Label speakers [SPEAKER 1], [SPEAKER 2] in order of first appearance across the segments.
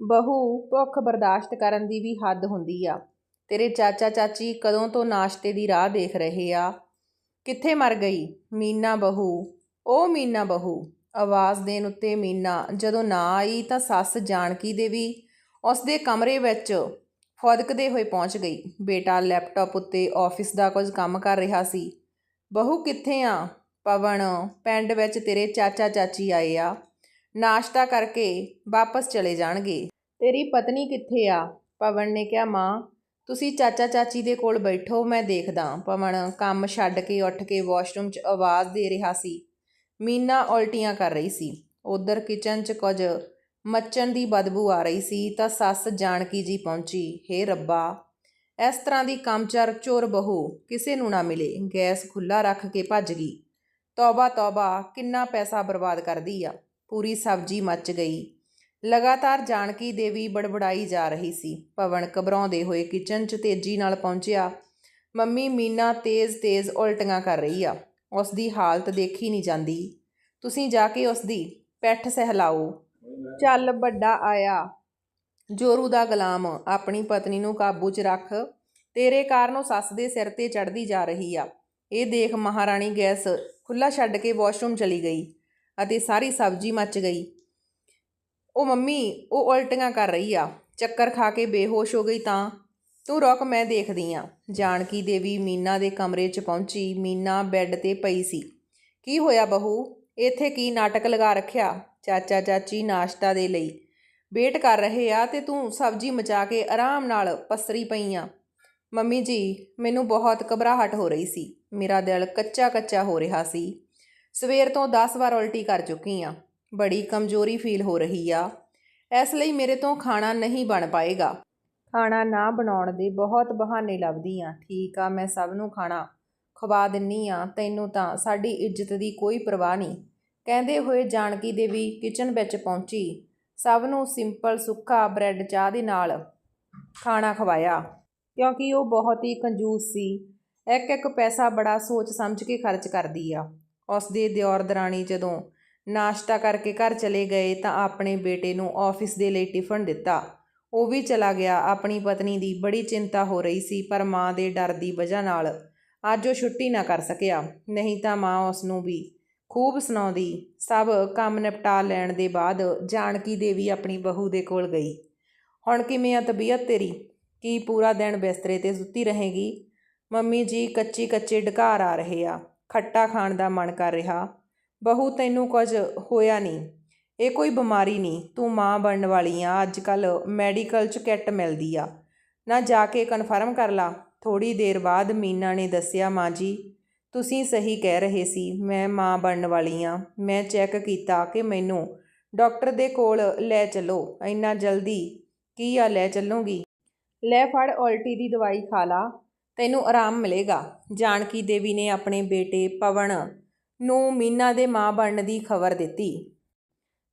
[SPEAKER 1] ਬਹੂ ਭੁੱਖ ਬਰਦਾਸ਼ਤ ਕਰਨ ਦੀ ਵੀ ਹੱਦ ਹੁੰਦੀ ਆ। ਤੇਰੇ ਚਾਚਾ ਚਾਚੀ ਕਦੋਂ ਤੋਂ ਨਾਸ਼ਤੇ ਦੀ ਰਾਹ ਦੇਖ ਰਹੇ ਆ। ਕਿੱਥੇ ਮਰ ਗਈ? ਮੀਨਾ ਬਹੂ। ਉਹ ਮੀਨਾ ਬਹੂ, ਆਵਾਜ਼ ਦੇਣ ਉੱਤੇ ਮੀਨਾ, ਜਦੋਂ ਨਾ ਆਈ ਤਾਂ ਸੱਸ ਜਾਨਕੀ ਦੇ ਵੀ ਉਸ ਦੇ ਕਮਰੇ ਵਿੱਚ ਫੌਦਕਦੇ ਹੋਏ ਪਹੁੰਚ ਗਈ। ਬੇਟਾ ਲੈਪਟਾਪ ਉੱਤੇ ਆਫਿਸ ਦਾ ਕੁਝ ਕੰਮ ਕਰ ਰਿਹਾ ਸੀ। ਬਹੂ ਕਿੱਥੇ ਆ? ਪਵਨ, ਪਿੰਡ ਵਿੱਚ ਤੇਰੇ ਚਾਚਾ ਚਾਚੀ ਆਏ ਆ। ਨਾਸ਼ਤਾ ਕਰਕੇ ਵਾਪਸ ਚਲੇ ਜਾਣਗੇ। ਤੇਰੀ ਪਤਨੀ ਕਿੱਥੇ ਆ? ਪਵਨ ਨੇ ਕਿਹਾ, ਮਾਂ, ਤੁਸੀਂ ਚਾਚਾ ਚਾਚੀ ਦੇ ਕੋਲ ਬੈਠੋ, ਮੈਂ ਦੇਖਦਾ ਪਵਨ ਕੰਮ ਛੱਡ ਕੇ ਉੱਠ ਕੇ ਵਾਸ਼ਰੂਮ 'ਚ ਆਵਾਜ਼ ਦੇ ਰਿਹਾ ਸੀ। ਮੀਨਾ ਉਲਟੀਆਂ ਕਰ ਰਹੀ ਸੀ। ਉਧਰ ਕਿਚਨ 'ਚ ਕੁਝ ਮੱਚਣ ਦੀ ਬਦਬੂ ਆ ਰਹੀ ਸੀ ਤਾਂ ਸੱਸ ਜਾਨਕੀ ਜੀ ਪਹੁੰਚੀ। ਹੇ ਰੱਬਾ, ਇਸ ਤਰ੍ਹਾਂ ਦੀ ਕੰਮਚਰ ਚੋਰ ਬਹੂ, ਕਿਸੇ ਨੂੰ ਨਾ ਮਿਲੇ। ਗੈਸ ਖੁੱਲਾ ਰੱਖ ਕੇ ਭੱਜ ਗਈ। ਤੌਬਾ ਤੌਬਾ ਕਿੰਨਾ ਪੈਸਾ ਬਰਬਾਦ ਕਰਦੀ ਆ। ਪੂਰੀ ਸਬਜ਼ੀ ਮੱਚ ਗਈ। ਲਗਾਤਾਰ ਜਾਨਕੀ ਦੇਵੀ ਬੜਬੜਾਈ ਜਾ ਰਹੀ ਸੀ। ਪਵਨ ਘਬਰਾਉਂਦੇ ਹੋਏ ਕਿਚਨ 'ਚ ਤੇਜ਼ੀ ਨਾਲ ਪਹੁੰਚਿਆ। ਮੰਮੀ ਮੀਨਾ ਤੇਜ਼-ਤੇਜ਼ ਉਲਟੀਆਂ ਕਰ ਰਹੀ ਆ। ਉਸ ਦੀ ਹਾਲਤ ਦੇਖੀ ਨਹੀਂ ਜਾਂਦੀ। ਤੁਸੀਂ ਜਾ ਕੇ ਉਸ ਦੀ ਪਿੱਠ ਸਹਿਲਾਓ। ਚੱਲ ਵੱਡਾ ਆਇਆ। ਜੋਰੂ ਦਾ ਗੁਲਾਮ, ਆਪਣੀ ਪਤਨੀ ਨੂੰ ਕਾਬੂ 'ਚ ਰੱਖ। ਤੇਰੇ ਕਾਰਨ ਉਹ ਸੱਸ ਦੇ ਸਿਰ ਤੇ ਚੜਦੀ ਜਾ ਰਹੀ ਆ। ਇਹ ਦੇਖ ਮਹਾਰਾਣੀ ਗੈਸ ਖੁੱਲਾ ਛੱਡ ਕੇ ਵਾਸ਼ਰੂਮ ਚਲੀ ਗਈ। ਅਤੇ ਸਾਰੀ ਸਬਜ਼ੀ ਮੱਚ ਗਈ। ਉਹ ਮੰਮੀ, ਉਹ ਉਲਟੀਆਂ ਕਰ ਰਹੀ ਆ। ਚੱਕਰ ਖਾ ਕੇ ਬੇਹੋਸ਼ ਹੋ ਗਈ ਤਾਂ। ਤੂੰ ਰੁਕ, ਮੈਂ ਦੇਖਦੀ ਆ। ਜਾਨਕੀ ਦੇਵੀ ਮੀਨਾ ਦੇ ਕਮਰੇ 'ਚ ਪਹੁੰਚੀ। ਮੀਨਾ ਬੈੱਡ ਤੇ ਪਈ ਸੀ। ਕੀ ਹੋਇਆ ਬਹੂ? ਇੱਥੇ ਕੀ ਨਾਟਕ ਲਗਾ ਰੱਖਿਆ? ਚਾਚਾ ਚਾਚੀ ਨਾਸ਼ਤਾ ਦੇ ਲਈ। ਵੇਟ ਕਰ ਰਹੇ ਆ ਤੇ ਤੂੰ ਸਬਜ਼ੀ ਮਚਾ ਕੇ ਆਰਾਮ ਨਾਲ ਪਸਰੀ ਪਈ ਆ। ਮੰਮੀ ਜੀ, ਮੈਨੂੰ ਬਹੁਤ ਘਬਰਾਹਟ ਹੋ ਰਹੀ ਸੀ। ਮੇਰਾ ਦਿਲ ਕੱਚਾ ਕੱਚਾ ਹੋ ਰਿਹਾ ਸੀ। ਸਵੇਰ ਤੋਂ 10 ਵਾਰ ਉਲਟੀ ਕਰ ਚੁੱਕੀ ਆ। ਬੜੀ ਕਮਜ਼ੋਰੀ ਫੀਲ ਹੋ ਰਹੀ ਆ। ਇਸ ਲਈ ਮੇਰੇ ਤੋਂ ਖਾਣਾ ਨਹੀਂ ਬਣ ਪਾਏਗਾ। ਖਾਣਾ ਨਾ ਬਣਾਉਣ ਦੇ ਬਹੁਤ ਬਹਾਨੇ ਲੱਭਦੀ ਆ। ਠੀਕ ਆ, ਮੈਂ ਸਭ ਨੂੰ ਖਾਣਾ ਖਵਾ ਦਿੰਨੀ ਆ। ਤੈਨੂੰ ਤਾਂ ਸਾਡੀ ਇੱਜ਼ਤ ਦੀ ਕੋਈ ਪਰਵਾਹ ਨਹੀਂ। ਕਹਿੰਦੇ ਹੋਏ ਜਾਨਕੀ ਦੇਵੀ ਕਿਚਨ ਵਿੱਚ ਪਹੁੰਚੀ। ਸਭ ਨੂੰ ਸਿੰਪਲ ਸੁੱਕਾ ਬ੍ਰੈਡ ਚਾਹ ਦੇ ਨਾਲ ਖਾਣਾ ਖਵਾਇਆ। ਕਿਉਂਕਿ ਉਹ ਬਹੁਤ ਹੀ ਕੰਜੂਸ ਸੀ। ਇੱਕ ਇੱਕ ਪੈਸਾ ਬੜਾ ਸੋਚ ਸਮਝ ਕੇ ਖਰਚ ਕਰਦੀ ਆ। ਉਸ ਦੇ ਦਿਓਰ ਦਰਾਣੀ ਜਦੋਂ ਨਾਸ਼ਤਾ ਕਰਕੇ ਘਰ ਚਲੇ ਗਏ ਤਾਂ ਆਪਣੇ ਬੇਟੇ ਨੂੰ ਆਫਿਸ ਦੇ ਲਈ ਟਿਫਨ ਦਿੱਤਾ। ਉਹ ਵੀ ਚਲਾ ਗਿਆ। ਆਪਣੀ ਪਤਨੀ ਦੀ ਬੜੀ ਚਿੰਤਾ ਹੋ ਰਹੀ ਸੀ ਪਰ ਮਾਂ ਦੇ ਡਰ ਦੀ ਵਜ੍ਹਾ ਨਾਲ ਅੱਜ ਉਹ ਛੁੱਟੀ ਨਾ ਕਰ ਸਕਿਆ। ਨਹੀਂ ਤਾਂ ਮਾਂ ਉਸ ਨੂੰ ਵੀ ਖੂਬ ਸੁਣਾਉਂਦੀ। ਸਭ ਕੰਮ ਨਿਪਟਾ ਲੈਣ ਦੇ ਬਾਅਦ ਜਾਨਕੀ ਦੇਵੀ ਆਪਣੀ ਬਹੂ ਦੇ ਕੋਲ ਗਈ। ਹੁਣ ਕਿਵੇਂ ਆ ਤਬੀਅਤ ਤੇਰੀ? ਕੀ ਪੂਰਾ ਦਿਨ ਬਿਸਤਰੇ ਤੇ ਸੁੱਤੀ ਰਹੇਗੀ? ਮੰਮੀ ਜੀ ਕੱਚੀ ਕੱਚੇ ਢਕਾਰ ਆ ਰਹੇ ਆ। ਖੱਟਾ ਖਾਣ ਦਾ ਮਨ ਕਰ ਰਿਹਾ। ਬਹੂ, ਤੈਨੂੰ ਕੁਝ ਹੋਇਆ ਨਹੀਂ। ਇਹ ਕੋਈ ਬਿਮਾਰੀ ਨਹੀਂ। ਤੂੰ ਮਾਂ ਬਣਨ ਵਾਲੀ ਆ। ਅੱਜ ਕੱਲ ਮੈਡੀਕਲ 'ਚ ਕਿੱਟ ਮਿਲਦੀ ਆ। ਨਾ ਜਾ ਕੇ ਕਨਫਰਮ ਕਰ ਲਾ। ਥੋੜੀ ਦੇਰ ਬਾਅਦ ਮੀਨਾ ਨੇ ਦੱਸਿਆ, ਮਾਂ ਜੀ, ਤੁਸੀਂ ਸਹੀ ਕਹਿ ਰਹੇ ਸੀ। ਮੈਂ ਮਾਂ ਬਣਨ ਵਾਲੀ ਆ। ਮੈਂ ਚੈੱਕ ਕੀਤਾ ਕਿ ਮੈਨੂੰ ਡਾਕਟਰ ਦੇ ਕੋਲ ਲੈ ਚੱਲੋ। ਇੰਨਾ ਜਲਦੀ ਕੀ ਆ, ਲੈ ਚੱਲੂਗੀ? ਲੈ ਫੜ, ਉਲਟੀ ਦੀ ਦਵਾਈ ਖਾ ਲਾ। ਤੈਨੂੰ ਆਰਾਮ ਮਿਲੇਗਾ। ਜਾਨਕੀ ਦੇਵੀ ਨੇ ਆਪਣੇ ਬੇਟੇ ਪਵਨ ਨੂੰ ਮੀਨਾ ਦੇ ਮਾਂ ਬਣਨ ਦੀ ਖਬਰ ਦਿੱਤੀ।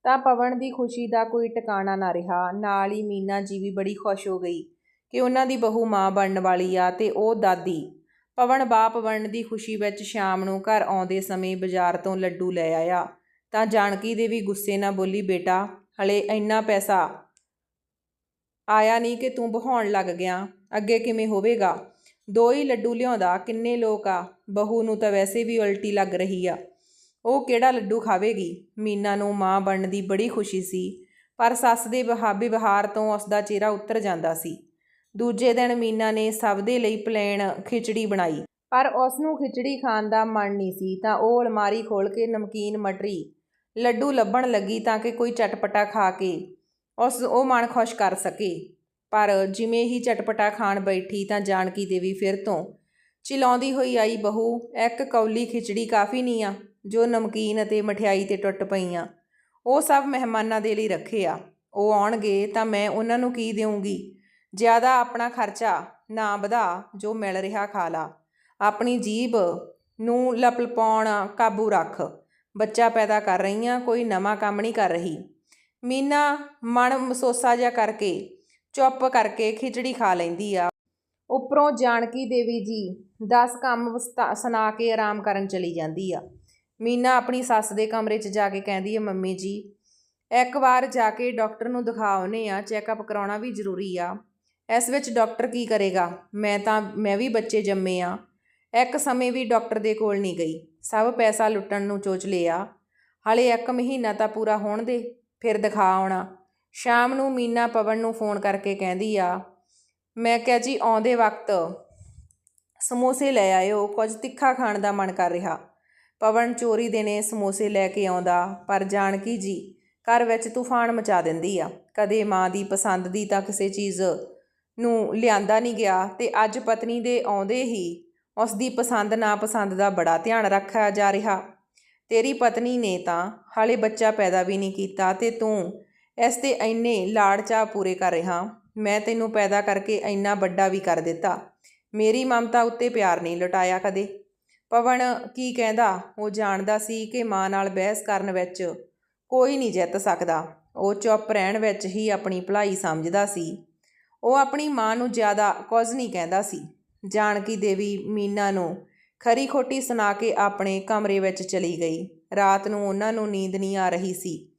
[SPEAKER 1] ਤਾਂ ਪਵਨ ਦੀ ਖੁਸ਼ੀ ਦਾ ਕੋਈ ਟਿਕਾਣਾ ਨਾ ਰਿਹਾ। ਨਾਲ ਹੀ ਮੀਨਾ ਜੀ ਵੀ ਬੜੀ ਖੁਸ਼ ਹੋ ਗਈ ਕਿ ਉਹਨਾਂ ਦੀ ਬਹੂ ਮਾਂ ਬਣਨ ਵਾਲੀ ਆ ਤੇ ਉਹ ਦਾਦੀ ਪਵਨ ਬਾਪ ਬਣਨ ਦੀ ਖੁਸ਼ੀ ਵਿੱਚ ਸ਼ਾਮ ਨੂੰ ਘਰ ਆਉਂਦੇ ਸਮੇਂ ਬਾਜ਼ਾਰ ਤੋਂ ਲੱਡੂ ਲੈ ਆਇਆ। ਤਾਂ ਜਾਨਕੀ ਦੇਵੀ ਗੁੱਸੇ ਨਾਲ ਬੋਲੀ, ਬੇਟਾ, ਹਲੇ ਇੰਨਾ ਪੈਸਾ ਆਇਆ ਨਹੀਂ ਕਿ ਤੂੰ ਬਹਾਉਣ ਲੱਗ ਗਿਆ। ਅੱਗੇ ਕਿਵੇਂ ਹੋਵੇਗਾ? ਦੋ ਹੀ ਲੱਡੂ ਲਿਆਉਂਦਾ, ਕਿੰਨੇ ਲੋਕ ਆ? ਬਹੂ ਨੂੰ ਤਾਂ ਵੈਸੇ ਵੀ ਉਲਟੀ ਲੱਗ ਰਹੀ ਆ। ਉਹ ਕਿਹੜਾ ਲੱਡੂ ਖਾਵੇਗੀ? ਮੀਨਾ ਨੂੰ ਮਾਂ ਬਣਨ ਦੀ ਬੜੀ ਖੁਸ਼ੀ ਸੀ, ਪਰ ਸੱਸ ਦੇ ਵਹਾਬੀ ਵਿਹਾਰ ਤੋਂ ਉਸ ਦਾ ਚਿਹਰਾ ਉੱਤਰ ਜਾਂਦਾ ਸੀ। ਦੂਜੇ ਦਿਨ ਮੀਨਾ ਨੇ ਸਭ ਦੇ ਲਈ ਪਲੇਨ ਖਿਚੜੀ ਬਣਾਈ, ਪਰ ਉਸ ਨੂੰ ਖਿਚੜੀ ਖਾਣ ਦਾ ਮਨ ਨਹੀਂ ਸੀ, ਤਾਂ ਉਹ ਅਲਮਾਰੀ ਖੋਲ ਕੇ ਨਮਕੀਨ ਮਟਰੀ, ਲੱਡੂ ਲੱਭਣ ਲੱਗੀ ਤਾਂ ਕਿ ਕੋਈ ਚਟਪਟਾ ਖਾ ਕੇ ਉਸ, ਉਹ ਮਨ ਖੁਸ਼ ਕਰ ਸਕੇ। ਪਰ ਜਿਵੇਂ ਹੀ ਚਟਪਟਾ ਖਾਣ ਬੈਠੀ ਤਾਂ ਜਾਨਕੀ ਦੇਵੀ ਫਿਰ ਤੋਂ, ਚਿਲਾਉਂਦੀ ਹੋਈ ਆਈ ਬਹੂ, ਇੱਕ ਕੌਲੀ ਖਿਚੜੀ ਕਾਫੀ ਨਹੀਂ ਆ, ਜੋ ਨਮਕੀਨ ਅਤੇ ਮਠਿਆਈ ਤੇ ਟੁੱਟ ਪਈਆਂ ਉਹ ਸਭ ਮਹਿਮਾਨਾਂ ਦੇ ਲਈ ਰੱਖੇ ਆ। ਉਹ ਆਉਣਗੇ ਤਾਂ ਮੈਂ ਉਹਨਾਂ ਨੂੰ ਕੀ ਦੇਵਾਂਗੀ ਜ਼ਿਆਦਾ ਆਪਣਾ ਖਰਚਾ ਨਾ ਵਧਾ ਜੋ ਮਿਲ ਰਿਹਾ ਖਾ ਲਾ। ਆਪਣੀ ਜੀਬ ਨੂੰ ਲਪਲਪਾਉਣ ਕਾਬੂ ਰੱਖ। ਬੱਚਾ ਪੈਦਾ ਕਰ ਰਹੀ ਆ ਕੋਈ ਨਵਾਂ ਕੰਮ ਨਹੀਂ ਕਰ ਰਹੀ। ਮੀਨਾ ਮਨ ਮਸੋਸਾ ਜਿਹਾ ਕਰਕੇ ਚੁੱਪ ਕਰਕੇ ਖਿਚੜੀ ਖਾ ਲੈਂਦੀ ਆ। ਉੱਪਰੋਂ ਜਾਨਕੀ ਦੇਵੀ ਜੀ 10 ਕੰਮ ਵਸਤਾ- ਸੁਣਾ ਕੇ ਆਰਾਮ ਕਰਨ ਚਲੀ ਜਾਂਦੀ ਆ। ਮੀਨਾ ਆਪਣੀ ਸੱਸ ਦੇ ਕਮਰੇ 'ਚ ਜਾ ਕੇ ਕਹਿੰਦੀ ਹੈ ਮੰਮੀ ਜੀ, ਇੱਕ ਵਾਰ ਜਾ ਕੇ ਡਾਕਟਰ ਨੂੰ ਦਿਖਾਉਨੇ ਆ, ਚੈੱਕਅਪ ਕਰਾਉਣਾ ਵੀ ਜ਼ਰੂਰੀ ਆ। ਇਸ ਵਿੱਚ ਡਾਕਟਰ ਕੀ ਕਰੇਗਾ? ਮੈਂ ਤਾਂ, ਮੈਂ ਵੀ ਬੱਚੇ ਜੰਮੇ ਆ। ਇੱਕ ਸਮੇਂ ਵੀ ਡਾਕਟਰ ਦੇ ਕੋਲ ਨਹੀਂ ਗਈ। ਸਭ ਪੈਸਾ ਲੁੱਟਣ ਨੂੰ ਚੋਚ ਲਿਆ ਹਾਲੇ ਇੱਕ ਮਹੀਨਾ ਤਾਂ ਪੂਰਾ ਹੋਣ ਦੇ, ਫਿਰ ਦਿਖਾ ਆਉਣਾ। ਸ਼ਾਮ ਨੂੰ ਮੀਨਾ ਪਵਨ ਨੂੰ ਫੋਨ ਕਰਕੇ ਕਹਿੰਦੀ ਆ, ਮੈਂ ਕਿਹਾ ਜੀ ਆਉਂਦੇ ਵਕਤ ਸਮੋਸੇ ਲੈ ਆਇਓ, ਕੁਝ ਤਿੱਖਾ ਖਾਣ ਦਾ ਮਨ ਕਰ ਰਿਹਾ। ਪਵਨ ਚੋਰੀ ਦੇ ਨੇ ਸਮੋਸੇ ਲੈ ਕੇ ਆਉਂਦਾ, ਪਰ ਜਾਣਕੀ ਜੀ, ਘਰ ਵਿੱਚ ਤੂਫਾਨ ਮਚਾ ਦਿੰਦੀ ਆ। ਕਦੇ ਮਾਂ ਦੀ ਪਸੰਦ ਦੀ ਤਾਂ ਕਿਸੇ ਚੀਜ਼ ਨੂੰ ਲਿਆਂਦਾ ਨਹੀਂ ਗਿਆ ਤੇ ਅੱਜ ਪਤਨੀ ਦੇ ਆਉਂਦੇ ਹੀ ਉਸ ਦੀ ਪਸੰਦ ਨਾ ਪਸੰਦ ਦਾ ਬੜਾ ਧਿਆਨ ਰੱਖਿਆ ਜਾ ਰਿਹਾ। ਤੇਰੀ ਪਤਨੀ ਨੇ ਤਾਂ ਹਾਲੇ ਬੱਚਾ ਪੈਦਾ ਵੀ ਨਹੀਂ ਕੀਤਾ ਤੇ ਤੂੰ ਇਸ ਤੇ ਇੰਨੇ ਲਾੜ ਚਾਅ ਪੂਰੇ ਕਰ ਰਿਹਾ, ਮੈਂ ਤੈਨੂੰ ਪੈਦਾ ਕਰਕੇ ਇੰਨਾ ਵੱਡਾ ਵੀ ਕਰ ਦਿੱਤਾ। ਮੇਰੀ ਮਮਤਾ ਉੱਤੇ ਪਿਆਰ ਨਹੀਂ ਲੁਟਾਇਆ ਕਦੇ। ਪਵਨ ਕੀ ਕਹਿੰਦਾ, ਉਹ ਜਾਣਦਾ ਸੀ ਕਿ ਮਾਂ ਨਾਲ ਬਹਿਸ ਕਰਨ ਵਿੱਚ ਕੋਈ ਨਹੀਂ ਜਿੱਤ ਸਕਦਾ। ਉਹ ਚੁੱਪ ਰਹਿਣ ਵਿੱਚ ਹੀ ਆਪਣੀ ਭਲਾਈ ਸਮਝਦਾ ਸੀ। ਉਹ ਆਪਣੀ ਮਾਂ ਨੂੰ ਜ਼ਿਆਦਾ ਕੁਝ ਨਹੀਂ ਕਹਿੰਦਾ ਸੀ। ਜਾਨਕੀ ਦੇਵੀ ਮੀਨਾ ਨੂੰ ਖਰੀ ਖੋਟੀ ਸੁਣਾ ਕੇ ਆਪਣੇ ਕਮਰੇ ਵਿੱਚ ਚਲੀ ਗਈ। ਰਾਤ ਨੂੰ ਉਹਨਾਂ ਨੂੰ ਨੀਂਦ ਨਹੀਂ ਆ ਰਹੀ ਸੀ।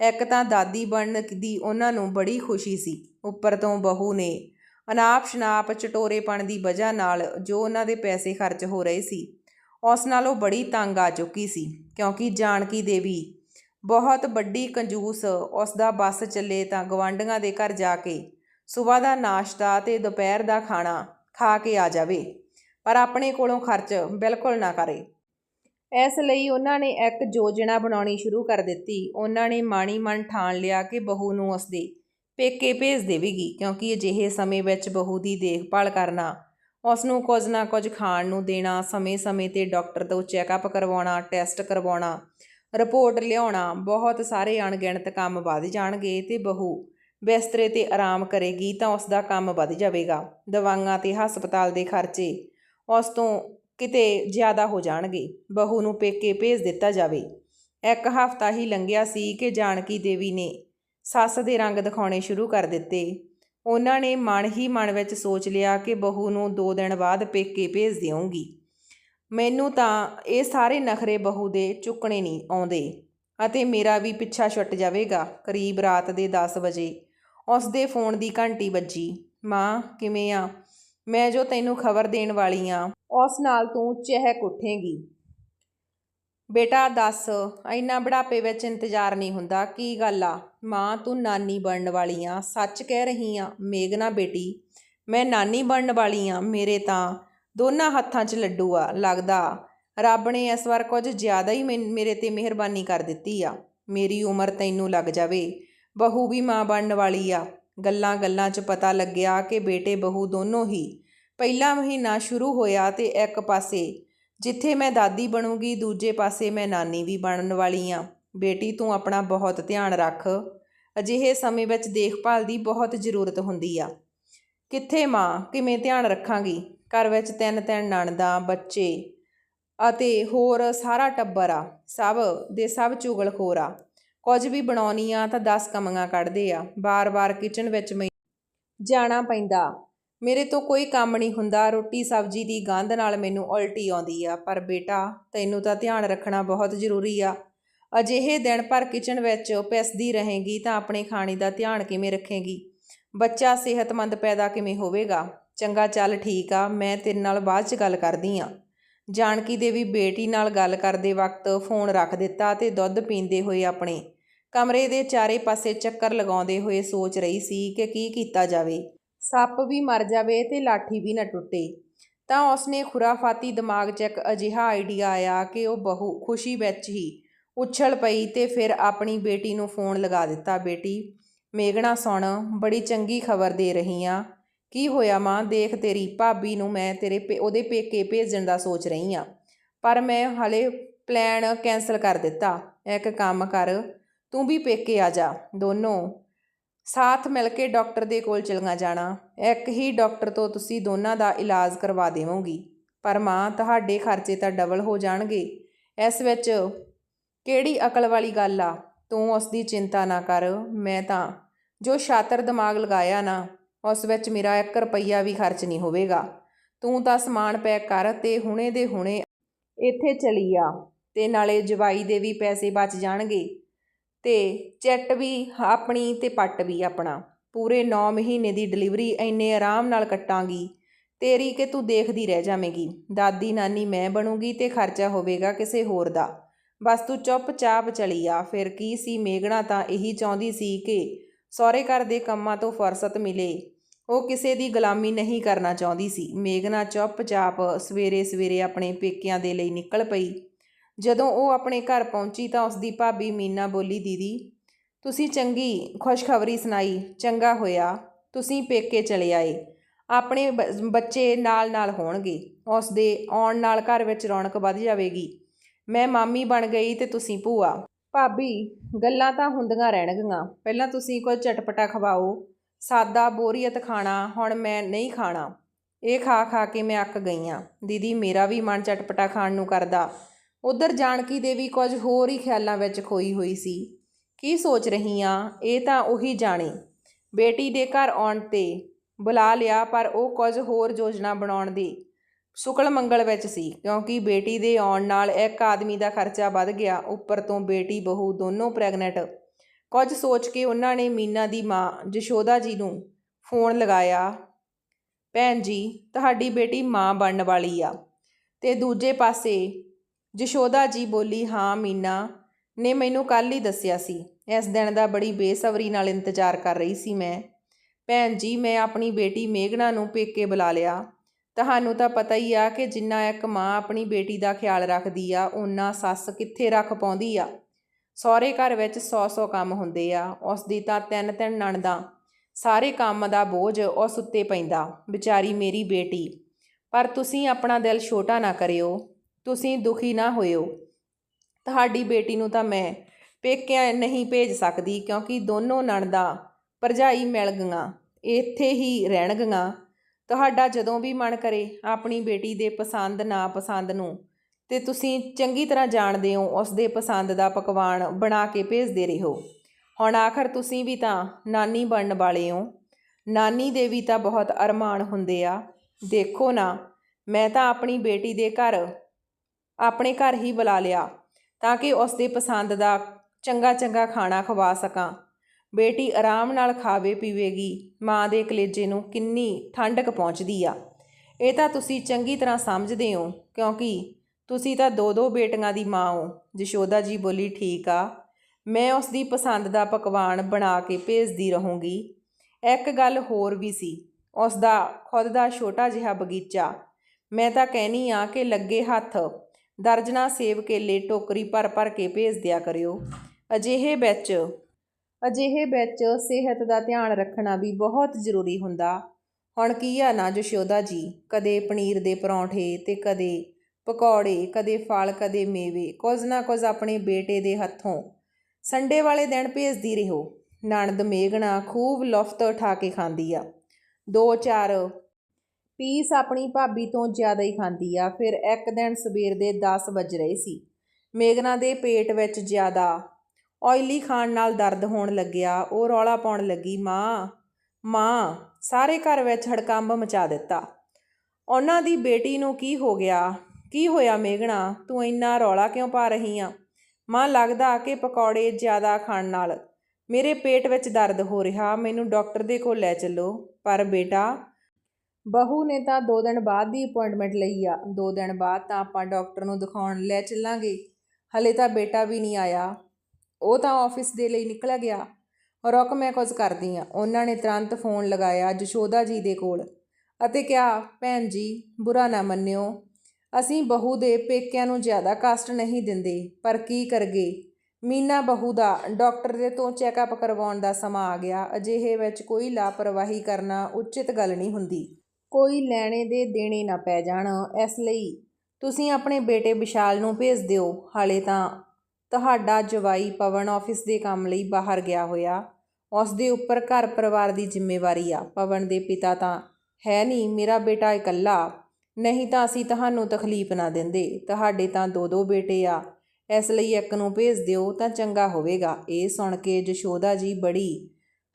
[SPEAKER 1] ਇੱਕ ਤਾਂ ਦਾਦੀ ਬਣਨ ਦੀ ਉਹਨਾਂ ਨੂੰ ਬੜੀ ਖੁਸ਼ੀ ਸੀ, ਉੱਪਰ ਤੋਂ ਬਹੂ ਨੇ। ਅਨਾਪ ਸ਼ਨਾਪ ਚਟੋਰੇਪਣ ਦੀ ਵਜ੍ਹਾ ਨਾਲ ਜੋ ਉਹਨਾਂ ਦੇ ਪੈਸੇ ਖਰਚ ਹੋ ਰਹੇ ਸੀ, ਉਸ ਨਾਲ ਉਹ ਬੜੀ ਤੰਗ ਆ ਚੁੱਕੀ ਸੀ, ਕਿਉਂਕਿ ਜਾਨਕੀ ਦੇਵੀ ਬਹੁਤ ਵੱਡੀ ਕੰਜੂਸ ਉਸ ਦਾ ਬੱਸ ਚੱਲੇ ਤਾਂ ਗਵਾਂਢੀਆਂ ਦੇ ਘਰ ਜਾ ਕੇ ਸਵੇਰ ਦਾ ਨਾਸ਼ਤਾ ਤੇ ਦੁਪਹਿਰ ਦਾ ਖਾਣਾ ਖਾ ਕੇ ਆ ਜਾਵੇ, ਪਰ ਆਪਣੇ ਕੋਲੋਂ ਖਰਚ ਬਿਲਕੁਲ ਨਾ ਕਰੇ। ਇਸ ਲਈ ਉਹਨਾਂ ਨੇ ਇੱਕ ਯੋਜਨਾ ਬਣਾਉਣੀ ਸ਼ੁਰੂ ਕਰ ਦਿੱਤੀ। ਉਹਨਾਂ ਨੇ ਮਾਣੀ ਮਨ ਠਾਣ ਲਿਆ ਕਿ ਬਹੂ ਨੂੰ ਉਸਦੇ ਪੇਕੇ ਭੇਜ ਦੇਵੇਗੀ, ਕਿਉਂਕਿ ਅਜਿਹੇ ਸਮੇਂ ਵਿੱਚ ਬਹੂ ਦੀ ਦੇਖਭਾਲ ਕਰਨਾ ਉਸ ਨੂੰ ਕੁਝ ਨਾ ਕੁਝ ਖਾਣ ਨੂੰ ਦੇਣਾ, ਸਮੇਂ-ਸਮੇਂ ਤੇ ਡਾਕਟਰ ਤੋਂ ਚੈੱਕਅਪ ਕਰਵਾਉਣਾ, ਟੈਸਟ ਕਰਵਾਉਣਾ, ਰਿਪੋਰਟ ਲਿਆਉਣਾ, ਬਹੁਤ ਸਾਰੇ ਅਣਗਿਣਤ ਕੰਮ ਵੱਧ ਜਾਣਗੇ ਤੇ ਬਹੂ ਬਿਸਤਰੇ ਤੇ ਆਰਾਮ ਕਰੇਗੀ ਤਾਂ ਉਸ ਦਾ ਕੰਮ ਵੱਧ ਜਾਵੇਗਾ। ਦਵਾਈਆਂ ਤੇ ਹਸਪਤਾਲ ਦੇ ਖਰਚੇ ਉਸ ਤੋਂ ਕਿਤੇ ਜ਼ਿਆਦਾ ਹੋ ਜਾਣਗੇ। ਬਹੂ ਨੂੰ ਪੇਕੇ ਭੇਜ ਦਿੱਤਾ ਜਾਵੇ। ਇੱਕ ਹਫ਼ਤਾ ਹੀ ਲੰਘਿਆ ਸੀ ਕਿ ਜਾਨਕੀ ਦੇਵੀ ਨੇ ਸੱਸ ਦੇ ਰੰਗ ਦਿਖਾਉਣੇ ਸ਼ੁਰੂ ਕਰ ਦਿੱਤੇ। ਉਹਨਾਂ ਨੇ ਮਨ ਹੀ ਮਨ ਵਿੱਚ ਸੋਚ ਲਿਆ ਕਿ ਬਹੂ ਨੂੰ 2 ਦਿਨ ਬਾਅਦ ਪੇਕੇ ਭੇਜ ਦੇਵਾਂਗੀ ਮੈਨੂੰ ਤਾਂ ਇਹ ਸਾਰੇ ਨਖਰੇ ਬਹੂ ਦੇ ਚੁੱਕਣੇ ਨਹੀਂ ਆਉਂਦੇ ਅਤੇ ਮੇਰਾ ਵੀ ਪਿੱਛਾ ਛੁੱਟ ਜਾਵੇਗਾ। ਕਰੀਬ ਰਾਤ ਦੇ 10 ਵਜੇ ਉਸ ਦੇ ਫੋਨ ਦੀ ਘੰਟੀ ਵੱਜੀ। ਮਾਂ, ਕਿਵੇਂ ਆ? ਮੈਂ ਜੋ ਤੈਨੂੰ ਖਬਰ ਦੇਣ ਵਾਲੀ ਆ, ਉਸ ਨਾਲ ਤੂੰ ਚਹਿਕ ਉੱਠੇਗੀ। ਬੇਟਾ, ਦੱਸ, ਇੰਨਾ ਬੁਢਾਪੇ ਵਿੱਚ ਇੰਤਜ਼ਾਰ ਨਹੀਂ ਹੁੰਦਾ। ਕੀ ਗੱਲ ਆ? ਮਾਂ, ਤੂੰ ਨਾਨੀ ਬਣਨ ਵਾਲੀ ਆ। ਸੱਚ ਕਹਿ ਰਹੀ ਆ ਮੇਗਨਾ ਬੇਟੀ, ਮੈਂ ਨਾਨੀ ਬਣਨ ਵਾਲੀ ਆ, ਮੇਰੇ ਤਾਂ ਦੋਨਾਂ ਹੱਥਾਂ 'ਚ ਲੱਡੂ ਆ, ਲੱਗਦਾ ਰੱਬ ਨੇ ਇਸ ਵਾਰ ਕੁਝ ਜ਼ਿਆਦਾ ਹੀ ਮੇਰੇ ਤੇ ਮਿਹਰਬਾਨੀ ਕਰ ਦਿੱਤੀ ਆ। ਮੇਰੀ ਉਮਰ ਤੈਨੂੰ ਲੱਗ ਜਾਵੇ। ਬਹੂ ਵੀ ਮਾਂ ਬਣਨ ਵਾਲੀ ਆ। ਗੱਲਾਂ ਗੱਲਾਂ 'ਚ ਪਤਾ ਲੱਗਿਆ ਕਿ ਬੇਟੇ ਬਹੂ ਦੋਨੋਂ ਹੀ ਪਹਿਲਾ ਮਹੀਨਾ ਸ਼ੁਰੂ ਹੋਇਆ ਤੇ ਇੱਕ ਪਾਸੇ ਜਿੱਥੇ ਮੈਂ ਦਾਦੀ ਬਣੂਗੀ, ਦੂਜੇ ਪਾਸੇ ਮੈਂ ਨਾਨੀ ਵੀ ਬਣਨ ਵਾਲੀ ਆ। ਬੇਟੀ, ਤੂੰ ਆਪਣਾ ਬਹੁਤ ਧਿਆਨ ਰੱਖ। ਅਜਿਹੇ ਸਮੇਂ ਵਿੱਚ ਦੇਖਭਾਲ ਦੀ ਬਹੁਤ ਜ਼ਰੂਰਤ ਹੁੰਦੀ ਆ। ਕਿੱਥੇ ਮਾਂ? ਕਿਵੇਂ ਧਿਆਨ ਰੱਖਾਂਗੀ? ਘਰ ਵਿੱਚ ਤਿੰਨ ਤਿੰਨ ਨਣਦਾਂ, ਬੱਚੇ ਅਤੇ ਹੋਰ ਸਾਰਾ ਟੱਬਰ ਆ। ਸਭ ਦੇ ਸਭ ਚੁਗਲਖੋਰ ਆ। ਕੁਝ ਵੀ ਬਣਾਉਣੀ ਆ ਤਾਂ 10 ਕਮੀਆਂ ਕੱਢਦੇ ਆ। ਬਾਰ-ਬਾਰ ਕਿਚਨ ਵਿੱਚ ਮੈਂ ਜਾਣਾ ਪੈਂਦਾ। ਮੇਰੇ ਤੋਂ ਕੋਈ ਕੰਮ ਨਹੀਂ ਹੁੰਦਾ। ਰੋਟੀ ਸਬਜ਼ੀ ਦੀ ਗੰਧ ਨਾਲ ਮੈਨੂੰ ਉਲਟੀ ਆਉਂਦੀ ਆ। ਪਰ ਬੇਟਾ, ਤੈਨੂੰ ਤਾਂ ਧਿਆਨ ਰੱਖਣਾ ਬਹੁਤ ਜ਼ਰੂਰੀ ਆ। ਅਜਿਹੇ ਦਿਨ ਪਰ ਕਿਚਨ ਵਿੱਚ ਪਿਸਦੀ ਰਹੇਗੀ ਤਾਂ ਆਪਣੇ ਖਾਣੇ ਦਾ ਧਿਆਨ ਕਿਵੇਂ ਰੱਖੇਗੀ? ਬੱਚਾ ਸਿਹਤਮੰਦ ਪੈਦਾ ਕਿਵੇਂ ਹੋਵੇਗਾ? ਚੰਗਾ ਚੱਲ ਠੀਕ ਆ, ਮੈਂ ਤੇਰੇ ਨਾਲ ਬਾਅਦ 'ਚ ਗੱਲ ਕਰਦੀ ਆ। ਜਾਨਕੀ ਦੇਵੀ ਬੇਟੀ ਨਾਲ ਗੱਲ ਕਰਦੇ ਵਕਤ ਫੋਨ ਰੱਖ ਦਿੱਤਾ ਤੇ ਦੁੱਧ ਪੀਂਦੇ ਹੋਏ ਆਪਣੇ ਕਮਰੇ ਦੇ ਚਾਰੇ ਪਾਸੇ ਚੱਕਰ ਲਗਾਉਂਦੇ ਹੋਏ ਸੋਚ ਰਹੀ ਸੀ ਕਿ ਕੀ ਕੀਤਾ ਜਾਵੇ। ਸੱਪ ਵੀ ਮਰ ਜਾਵੇ ਤੇ ਲਾਠੀ ਵੀ ਨਾ ਟੁੱਟੇ। ਤਾਂ ਉਸਨੇ ਖੁਰਾਫਾਤੀ ਦਿਮਾਗ 'ਚ ਇੱਕ ਅਜਿਹਾ ਆਈਡੀਆ ਆਇਆ ਕਿ ਉਹ ਬਹੁ ਖੁਸ਼ੀ ਵਿੱਚ ਹੀ ਉੱਛਲ ਪਈ ਤੇ ਫਿਰ ਆਪਣੀ ਬੇਟੀ ਨੂੰ ਫੋਨ ਲਗਾ ਦਿੱਤਾ, ਬੇਟੀ ਮੇਗਣਾ ਸੁਣ, ਬੜੀ ਚੰਗੀ ਖਬਰ ਦੇ ਰਹੀ ਆ। ਕੀ ਹੋਇਆ ਮਾਂ? ਦੇਖ ਤੇਰੀ ਭਾਬੀ ਨੂੰ ਮੈਂ ਤੇਰੇ ਪੇ, ਉਹਦੇ ਪੇਕੇ ਭੇਜਣ ਦਾ ਸੋਚ ਰਹੀ ਆ। ਪਰ ਮੈਂ ਹਲੇ ਪਲਾਨ ਕੈਨਸਲ ਕਰ ਦਿੱਤਾ। ਇੱਕ ਕੰਮ ਕਰ ਤੂੰ ਵੀ ਪੇਕੇ ਆ ਜਾ, ਦੋਨੋਂ। ਸਾਥ ਮਿਲ ਕੇ ਡਾਕਟਰ ਦੇ ਕੋਲ ਚਲੀਆਂ ਜਾਣਾ। ਇੱਕ ਹੀ ਡਾਕਟਰ ਤੋਂ ਤੁਸੀਂ ਦੋਨਾਂ ਦਾ ਇਲਾਜ ਕਰਵਾ ਦੇਵੋਗੀ। ਪਰ ਮਾਂ, ਤੁਹਾਡੇ ਖਰਚੇ ਤਾਂ ਡਬਲ ਹੋ ਜਾਣਗੇ। ਇਸ ਵਿੱਚ ਕਿਹੜੀ ਅਕਲ ਵਾਲੀ ਗੱਲ ਆ? ਤੂੰ ਉਸ ਦੀ ਚਿੰਤਾ ਨਾ ਕਰ, ਮੈਂ ਤਾਂ ਜੋ ਸ਼ਾਤਰ ਦਿਮਾਗ ਲਗਾਇਆ ਨਾ, ਉਸ ਵਿੱਚ ਮੇਰਾ 1 ਰੁਪਈਆ ਵੀ ਖਰਚ ਨਹੀਂ ਹੋਵੇਗਾ। ਤੂੰ ਤਾਂ ਸਮਾਨ ਪੈਕ ਕਰ ਤੇ ਹੁਣੇ ਦੇ ਹੁਣੇ ਇੱਥੇ ਚਲੀ ਆ ਤੇ ਨਾਲੇ ਜਵਾਈ ਦੇ ਵੀ ਪੈਸੇ ਬਚ ਜਾਣਗੇ। ਅਤੇ ਚੈੱਟ ਵੀ ਆਪਣੀ ਅਤੇ ਪੱਟ ਵੀ ਆਪਣਾ। ਪੂਰੇ ਨੌ ਮਹੀਨੇ ਦੀ ਡਿਲੀਵਰੀ ਇੰਨੇ ਆਰਾਮ ਨਾਲ ਕੱਟਾਂਗੀ। ਤੇਰੀ ਕਿ ਤੂੰ ਦੇਖਦੀ ਰਹਿ ਜਾਵੇਂਗੀ। ਦਾਦੀ ਨਾਨੀ ਮੈਂ ਬਣੂਗੀ ਤੇ ਖਰਚਾ ਹੋਵੇਗਾ ਕਿਸੇ ਹੋਰ ਦਾ। ਬਸ ਤੂੰ ਚੁੱਪਚਾਪ ਚਲੀ ਆ। ਫਿਰ ਕੀ ਸੀ? ਮੇਗਣਾ ਤਾਂ ਇਹੀ ਚਾਹੁੰਦੀ ਸੀ ਕਿ ਸਹੁਰੇ ਘਰ ਦੇ ਕੰਮਾਂ ਤੋਂ ਫੁਰਸਤ ਮਿਲੇ। ਉਹ ਕਿਸੇ ਦੀ ਗੁਲਾਮੀ ਨਹੀਂ ਕਰਨਾ ਚਾਹੁੰਦੀ ਸੀ। ਮੇਗਨਾ ਚੁੱਪਚਾਪ ਸਵੇਰੇ ਸਵੇਰੇ ਆਪਣੇ ਪੇਕਿਆਂ ਦੇ ਲਈ ਨਿਕਲ ਪਈ। ਜਦੋਂ ਉਹ ਆਪਣੇ ਘਰ ਪਹੁੰਚੀ ਤਾਂ ਉਸਦੀ ਭਾਬੀ ਮੀਨਾ ਬੋਲੀ, ਦੀਦੀ, ਤੁਸੀਂ ਚੰਗੀ ਖੁਸ਼ਖਬਰੀ ਸੁਣਾਈ, ਚੰਗਾ ਹੋਇਆ। ਤੁਸੀਂ ਪੇਕੇ ਚਲੇ ਆਏ। ਆਪਣੇ ਬ- ਬੱਚੇ ਨਾਲ ਨਾਲ ਹੋਣਗੇ। ਉਸ ਦੇ ਆਉਣ ਨਾਲ ਘਰ ਵਿੱਚ ਰੌਣਕ ਵੱਧ ਜਾਵੇਗੀ। ਮੈਂ ਮਾਮੀ ਬਣ ਗਈ ਤੇ ਤੁਸੀਂ ਭੂਆ। ਭਾਬੀ, ਗੱਲਾਂ ਤਾਂ ਹੁੰਦੀਆਂ ਰਹਿਣਗੀਆਂ। ਪਹਿਲਾਂ ਤੁਸੀਂ ਕੁਝ ਚਟਪਟਾ ਖਵਾਓ। ਸਾਦਾ ਬੋਰੀਅਤ ਖਾਣਾ, ਹੁਣ ਮੈਂ ਨਹੀਂ ਖਾਣਾ। ਇਹ ਖਾ ਖਾ ਕੇ ਮੈਂ ਅੱਕ ਗਈ ਹਾਂ ਦੀਦੀ, ਮੇਰਾ ਵੀ ਮਨ ਚਟਪਟਾ ਖਾਣ ਨੂੰ ਕਰਦਾ। ਉਧਰ ਜਾਨਕੀ ਦੇ ਵੀ ਕੁਝ ਹੋਰ ਹੀ ਖਿਆਲਾਂ ਵਿੱਚ ਖੋਈ ਹੋਈ ਸੀ। ਕੀ ਸੋਚ ਰਹੀ ਆ? ਇਹ ਤਾਂ ਉਹੀ ਜਾਣੇ। ਬੇਟੀ ਦੇ ਘਰ ਆਉਣ ਤੇ ਬੁਲਾ ਲਿਆ, ਪਰ ਉਹ ਕੁਝ ਹੋਰ ਯੋਜਨਾ ਬਣਾਉਣ ਦੀ ਸ਼ੁਕਲ ਮੰਗਲ ਵਿੱਚ ਸੀ, ਕਿਉਂਕਿ ਬੇਟੀ ਦੇ ਆਉਣ ਨਾਲ ਇੱਕ ਆਦਮੀ ਦਾ ਖਰਚਾ ਵੱਧ ਗਿਆ। ਉੱਪਰ ਤੋਂ ਬੇਟੀ, ਬਹੂ ਦੋਨੋਂ ਪ੍ਰੈਗਨੈਂਟ। ਕੁਝ ਸੋਚ ਕੇ ਉਹਨਾਂ ਨੇ ਮੀਨਾ ਦੀ ਮਾਂ ਜਸ਼ੋਦਾ ਜੀ ਨੂੰ ਫੋਨ ਲਗਾਇਆ, ਭੈਣ ਜੀ, ਤੁਹਾਡੀ ਬੇਟੀ ਮਾਂ ਬਣਨ ਵਾਲੀ ਆ ਤੇ ਦੂਜੇ ਪਾਸੇ ਜਸ਼ੋਦਾ ਜੀ ਬੋਲੀ, ਹਾਂ, ਮੀਨਾ, ਨੇ ਮੈਨੂੰ ਕੱਲ ਹੀ ਦੱਸਿਆ ਸੀ। ਇਸ ਦਿਨ ਦਾ ਬੜੀ ਬੇਸਬਰੀ ਨਾਲ ਇੰਤਜ਼ਾਰ ਕਰ ਰਹੀ ਸੀ ਮੈਂ। ਭੈਣ ਜੀ, ਮੈਂ ਆਪਣੀ ਬੇਟੀ ਮੇਘਨਾ ਨੂੰ ਪੇਕੇ ਬੁਲਾ ਲਿਆ। ਤੁਹਾਨੂੰ ਤਾਂ ਪਤਾ ਹੀ ਆ ਕਿ ਜਿੰਨਾ ਇੱਕ ਮਾਂ ਆਪਣੀ ਬੇਟੀ ਦਾ ਖਿਆਲ ਰੱਖਦੀ ਆ ਉਨਾ ਸੱਸ ਕਿੱਥੇ ਰੱਖ ਪਾਉਂਦੀ ਆ। ਸਹੁਰੇ ਘਰ ਵਿੱਚ 100-100 ਕੰਮ ਹੁੰਦੇ ਆ। ਉਸ ਦੀ ਤਾਂ ਤਿੰਨ ਤਿੰਨ ਨਣਦਾਂ। ਸਾਰੇ ਕੰਮ ਦਾ ਬੋਝ ਉਸ ਉੱਤੇ ਪੈਂਦਾ। ਵਿਚਾਰੀ ਮੇਰੀ ਬੇਟੀ। ਪਰ ਤੁਸੀਂ ਆਪਣਾ ਦਿਲ ਛੋਟਾ ਨਾ ਕਰਿਓ। ਤੁਸੀਂ ਦੁਖੀ ਨਾ ਹੋਇਓ। ਤੁਹਾਡੀ ਬੇਟੀ ਨੂੰ ਤਾਂ ਮੈਂ ਪੇਕਿਆਂ ਨਹੀਂ ਭੇਜ ਸਕਦੀ ਕਿਉਂਕਿ ਦੋਨੋਂ ਨਣਦਾਂ ਭਰਜਾਈ ਮਿਲ ਗਈਆਂ, ਇੱਥੇ ਹੀ ਰਹਿਣਗੀਆਂ ਤੁਹਾਡਾ ਜਦੋਂ ਵੀ ਮਨ ਕਰੇ ਆਪਣੀ ਬੇਟੀ ਦੇ ਪਸੰਦ ਨਾ ਪਸੰਦ ਨੂੰ ਤੇ ਤੁਸੀਂ ਚੰਗੀ ਤਰ੍ਹਾਂ ਜਾਣਦੇ ਹੋ ਉਸ ਦੇ ਪਸੰਦ ਦਾ ਪਕਵਾਨ ਬਣਾ ਕੇ ਭੇਜਦੇ ਰਹੋ। ਹੁਣ ਆਖਰ ਤੁਸੀਂ ਵੀ ਤਾਂ ਨਾਨੀ ਬਣਨ ਵਾਲੇ ਹੋ। ਨਾਨੀ ਦੇ ਵੀ ਤਾਂ ਬਹੁਤ ਅਰਮਾਨ ਹੁੰਦੇ ਆ। ਦੇਖੋ ਨਾ, ਮੈਂ ਤਾਂ ਆਪਣੀ ਬੇਟੀ ਦੇ ਘਰ ਆਪਣੇ ਘਰ ਹੀ ਬੁਲਾ ਲਿਆ ਤਾਂ ਕਿ ਉਸ ਦੇ ਪਸੰਦ ਦਾ ਚੰਗਾ ਚੰਗਾ ਖਾਣਾ ਖਵਾ ਸਕਾਂ। ਬੇਟੀ ਆਰਾਮ ਨਾਲ ਖਾਵੇ ਪੀਵੇਗੀ, ਮਾਂ ਦੇ ਕਲੇਜੇ ਨੂੰ ਕਿੰਨੀ ਠੰਡਕ ਪਹੁੰਚਦੀ ਆ। ਇਹ ਤਾਂ ਤੁਸੀਂ ਚੰਗੀ ਤਰ੍ਹਾਂ ਸਮਝਦੇ ਹੋ, ਕਿਉਂਕਿ ਤੁਸੀਂ ਤਾਂ ਦੋ ਦੋ ਬੇਟੀਆਂ ਦੀ ਮਾਂ ਹੋ। ਜਸ਼ੋਦਾ ਜੀ ਬੋਲੀ, ਠੀਕ ਆ, ਮੈਂ ਉਸ ਦੀ ਪਸੰਦ ਦਾ ਪਕਵਾਨ ਬਣਾ ਕੇ ਭੇਜਦੀ ਰਹੂੰਗੀ। ਇੱਕ ਗੱਲ ਹੋਰ ਵੀ ਸੀ ਉਸ ਦਾ ਖੁਦ ਦਾ ਛੋਟਾ ਜਿਹਾ ਬਗੀਚਾ। ਮੈਂ ਤਾਂ ਕਹਿਨੀ ਆ ਕਿ ਲੱਗੇ ਹੱਥ ਦਰਜਨਾ ਸੇਬ ਕੇਲੇ ਟੋਕਰੀ ਭਰ ਭਰ ਕੇ ਭੇਜ ਦਿਆ ਕਰਿਓ। ਅਜਿਹੇ ਵਿੱਚ ਅਜਿਹੇ ਵਿੱਚ ਸਿਹਤ ਦਾ ਧਿਆਨ ਰੱਖਣਾ ਵੀ ਬਹੁਤ ਜ਼ਰੂਰੀ ਹੁੰਦਾ। ਹੁਣ ਕੀ ਆ ਨਾ ਜਸ਼ੋਦਾ ਜੀ, ਕਦੇ ਪਨੀਰ ਦੇ ਪਰੌਂਠੇ ਤੇ ਕਦੇ ਪਕੌੜੇ, ਕਦੇ ਫਲ, ਕਦੇ ਮੇਵੇ, ਕੁਝ ਨਾ ਕੁਝ ਆਪਣੇ ਬੇਟੇ ਦੇ ਹੱਥੋਂ ਸੰਡੇ ਵਾਲੇ ਦਿਨ ਭੇਜਦੀ ਰਹੋ। ਨਣਦ ਮੇਗਣਾ ਖੂਬ ਲੁਫਤ ਉਠਾ ਕੇ ਖਾਂਦੀ ਆ। ਦੋ ਚਾਰ ਪੀਸ ਆਪਣੀ ਭਾਬੀ ਤੋਂ ਜ਼ਿਆਦਾ ਹੀ ਖਾਂਦੀ ਆ। ਫਿਰ ਇੱਕ ਦਿਨ ਸਵੇਰ ਦੇ 10 ਵਜ ਰਹੇ ਸੀ। ਮੇਗਨਾ ਦੇ ਪੇਟ ਵਿੱਚ ਜ਼ਿਆਦਾ ਆਇਲੀ ਖਾਣ ਨਾਲ ਦਰਦ ਹੋਣ ਲੱਗਿਆ। ਉਹ ਰੌਲਾ ਪਾਉਣ ਲੱਗੀ, ਮਾਂ ਮਾਂ, ਸਾਰੇ ਘਰ ਵਿੱਚ ਹੜਕੰਬ ਮਚਾ ਦਿੱਤਾ। ਉਹਨਾਂ ਦੀ ਬੇਟੀ ਨੂੰ ਕੀ ਹੋ ਗਿਆ? ਕੀ ਹੋਇਆ ਮੇਗਣਾ? ਤੂੰ ਇੰਨਾ ਰੌਲਾ ਕਿਉਂ ਪਾ ਰਹੀ ਆ? ਮਾਂ, ਲੱਗਦਾ ਕਿ ਪਕੌੜੇ ਜ਼ਿਆਦਾ ਖਾਣ ਨਾਲ ਮੇਰੇ ਪੇਟ ਵਿੱਚ ਦਰਦ ਹੋ ਰਿਹਾ। ਮੈਨੂੰ ਡਾਕਟਰ ਦੇ ਕੋਲ ਲੈ ਚੱਲੋ। ਪਰ ਬੇਟਾ ਬਹੂ ਨੇ ਤਾਂ 2 ਦਿਨ ਬਾਅਦ ਦੀ ਅਪਾਇੰਟਮੈਂਟ ਲਈ ਆ। 2 ਦਿਨ ਬਾਅਦ ਤਾਂ ਆਪਾਂ ਡਾਕਟਰ ਨੂੰ ਦਿਖਾਉਣ ਲੈ ਚੱਲਾਂਗੇ। ਹਲੇ ਤਾਂ ਬੇਟਾ ਵੀ ਨਹੀਂ ਆਇਆ। ਉਹ ਤਾਂ ਆਫਿਸ ਦੇ ਲਈ ਨਿਕਲ ਗਿਆ। ਰੁਕ ਮੈਂ ਕੁਝ ਕਰਦੀ ਆ। ਉਹਨਾਂ ਨੇ ਤੁਰੰਤ ਫੋਨ ਲਗਾਇਆ ਜਸ਼ੋਦਾ ਜੀ ਦੇ ਕੋਲ ਅਤੇ ਕਿਹਾ, ਭੈਣ ਜੀ, ਬੁਰਾ ਨਾ ਮੰਨਿਓ। ਅਸੀਂ ਬਹੂ ਦੇ ਪੇਕਿਆਂ ਨੂੰ ਜ਼ਿਆਦਾ ਕਸ਼ਟ ਨਹੀਂ ਦਿੰਦੇ, ਪਰ ਕੀ ਕਰਗੇ? ਮੀਨਾ ਬਹੂ ਦਾ ਡਾਕਟਰ ਦੇ ਤੋਂ ਚੈੱਕਅਪ ਕਰਵਾਉਣ ਦਾ ਸਮਾਂ ਆ ਗਿਆ। ਅਜਿਹੇ ਵਿੱਚ ਕੋਈ ਲਾਪਰਵਾਹੀ ਕਰਨਾ ਉਚਿਤ ਗੱਲ ਨਹੀਂ ਹੁੰਦੀ। ਕੋਈ ਲੈਣੇ ਦੇ ਦੇਣੇ ਨਾ ਪੈ ਜਾਣ, ਇਸ ਲਈ ਤੁਸੀਂ ਆਪਣੇ ਬੇਟੇ ਵਿਸ਼ਾਲ ਨੂੰ ਭੇਜ ਦਿਓ। ਹਾਲੇ ਤਾਂ ਤੁਹਾਡਾ ਜਵਾਈ ਪਵਨ ਆਫਿਸ ਦੇ ਕੰਮ ਲਈ ਬਾਹਰ ਗਿਆ ਹੋਇਆ। ਉਸ ਦੇ ਉੱਪਰ ਘਰ ਪਰਿਵਾਰ ਦੀ ਜ਼ਿੰਮੇਵਾਰੀ ਆ। ਪਵਨ ਦੇ ਪਿਤਾ ਤਾਂ ਹੈ ਨਹੀਂ, ਮੇਰਾ ਬੇਟਾ ਇਕੱਲਾ, ਨਹੀਂ ਤਾਂ ਅਸੀਂ ਤੁਹਾਨੂੰ ਤਕਲੀਫ ਨਾ ਦਿੰਦੇ। ਤੁਹਾਡੇ ਤਾਂ ਦੋ ਦੋ ਬੇਟੇ ਆ, ਇਸ ਲਈ ਇੱਕ ਨੂੰ ਭੇਜ ਦਿਓ ਤਾਂ ਚੰਗਾ ਹੋਵੇਗਾ। ਇਹ ਸੁਣ ਕੇ ਜਸ਼ੋਦਾ ਜੀ ਬੜੀ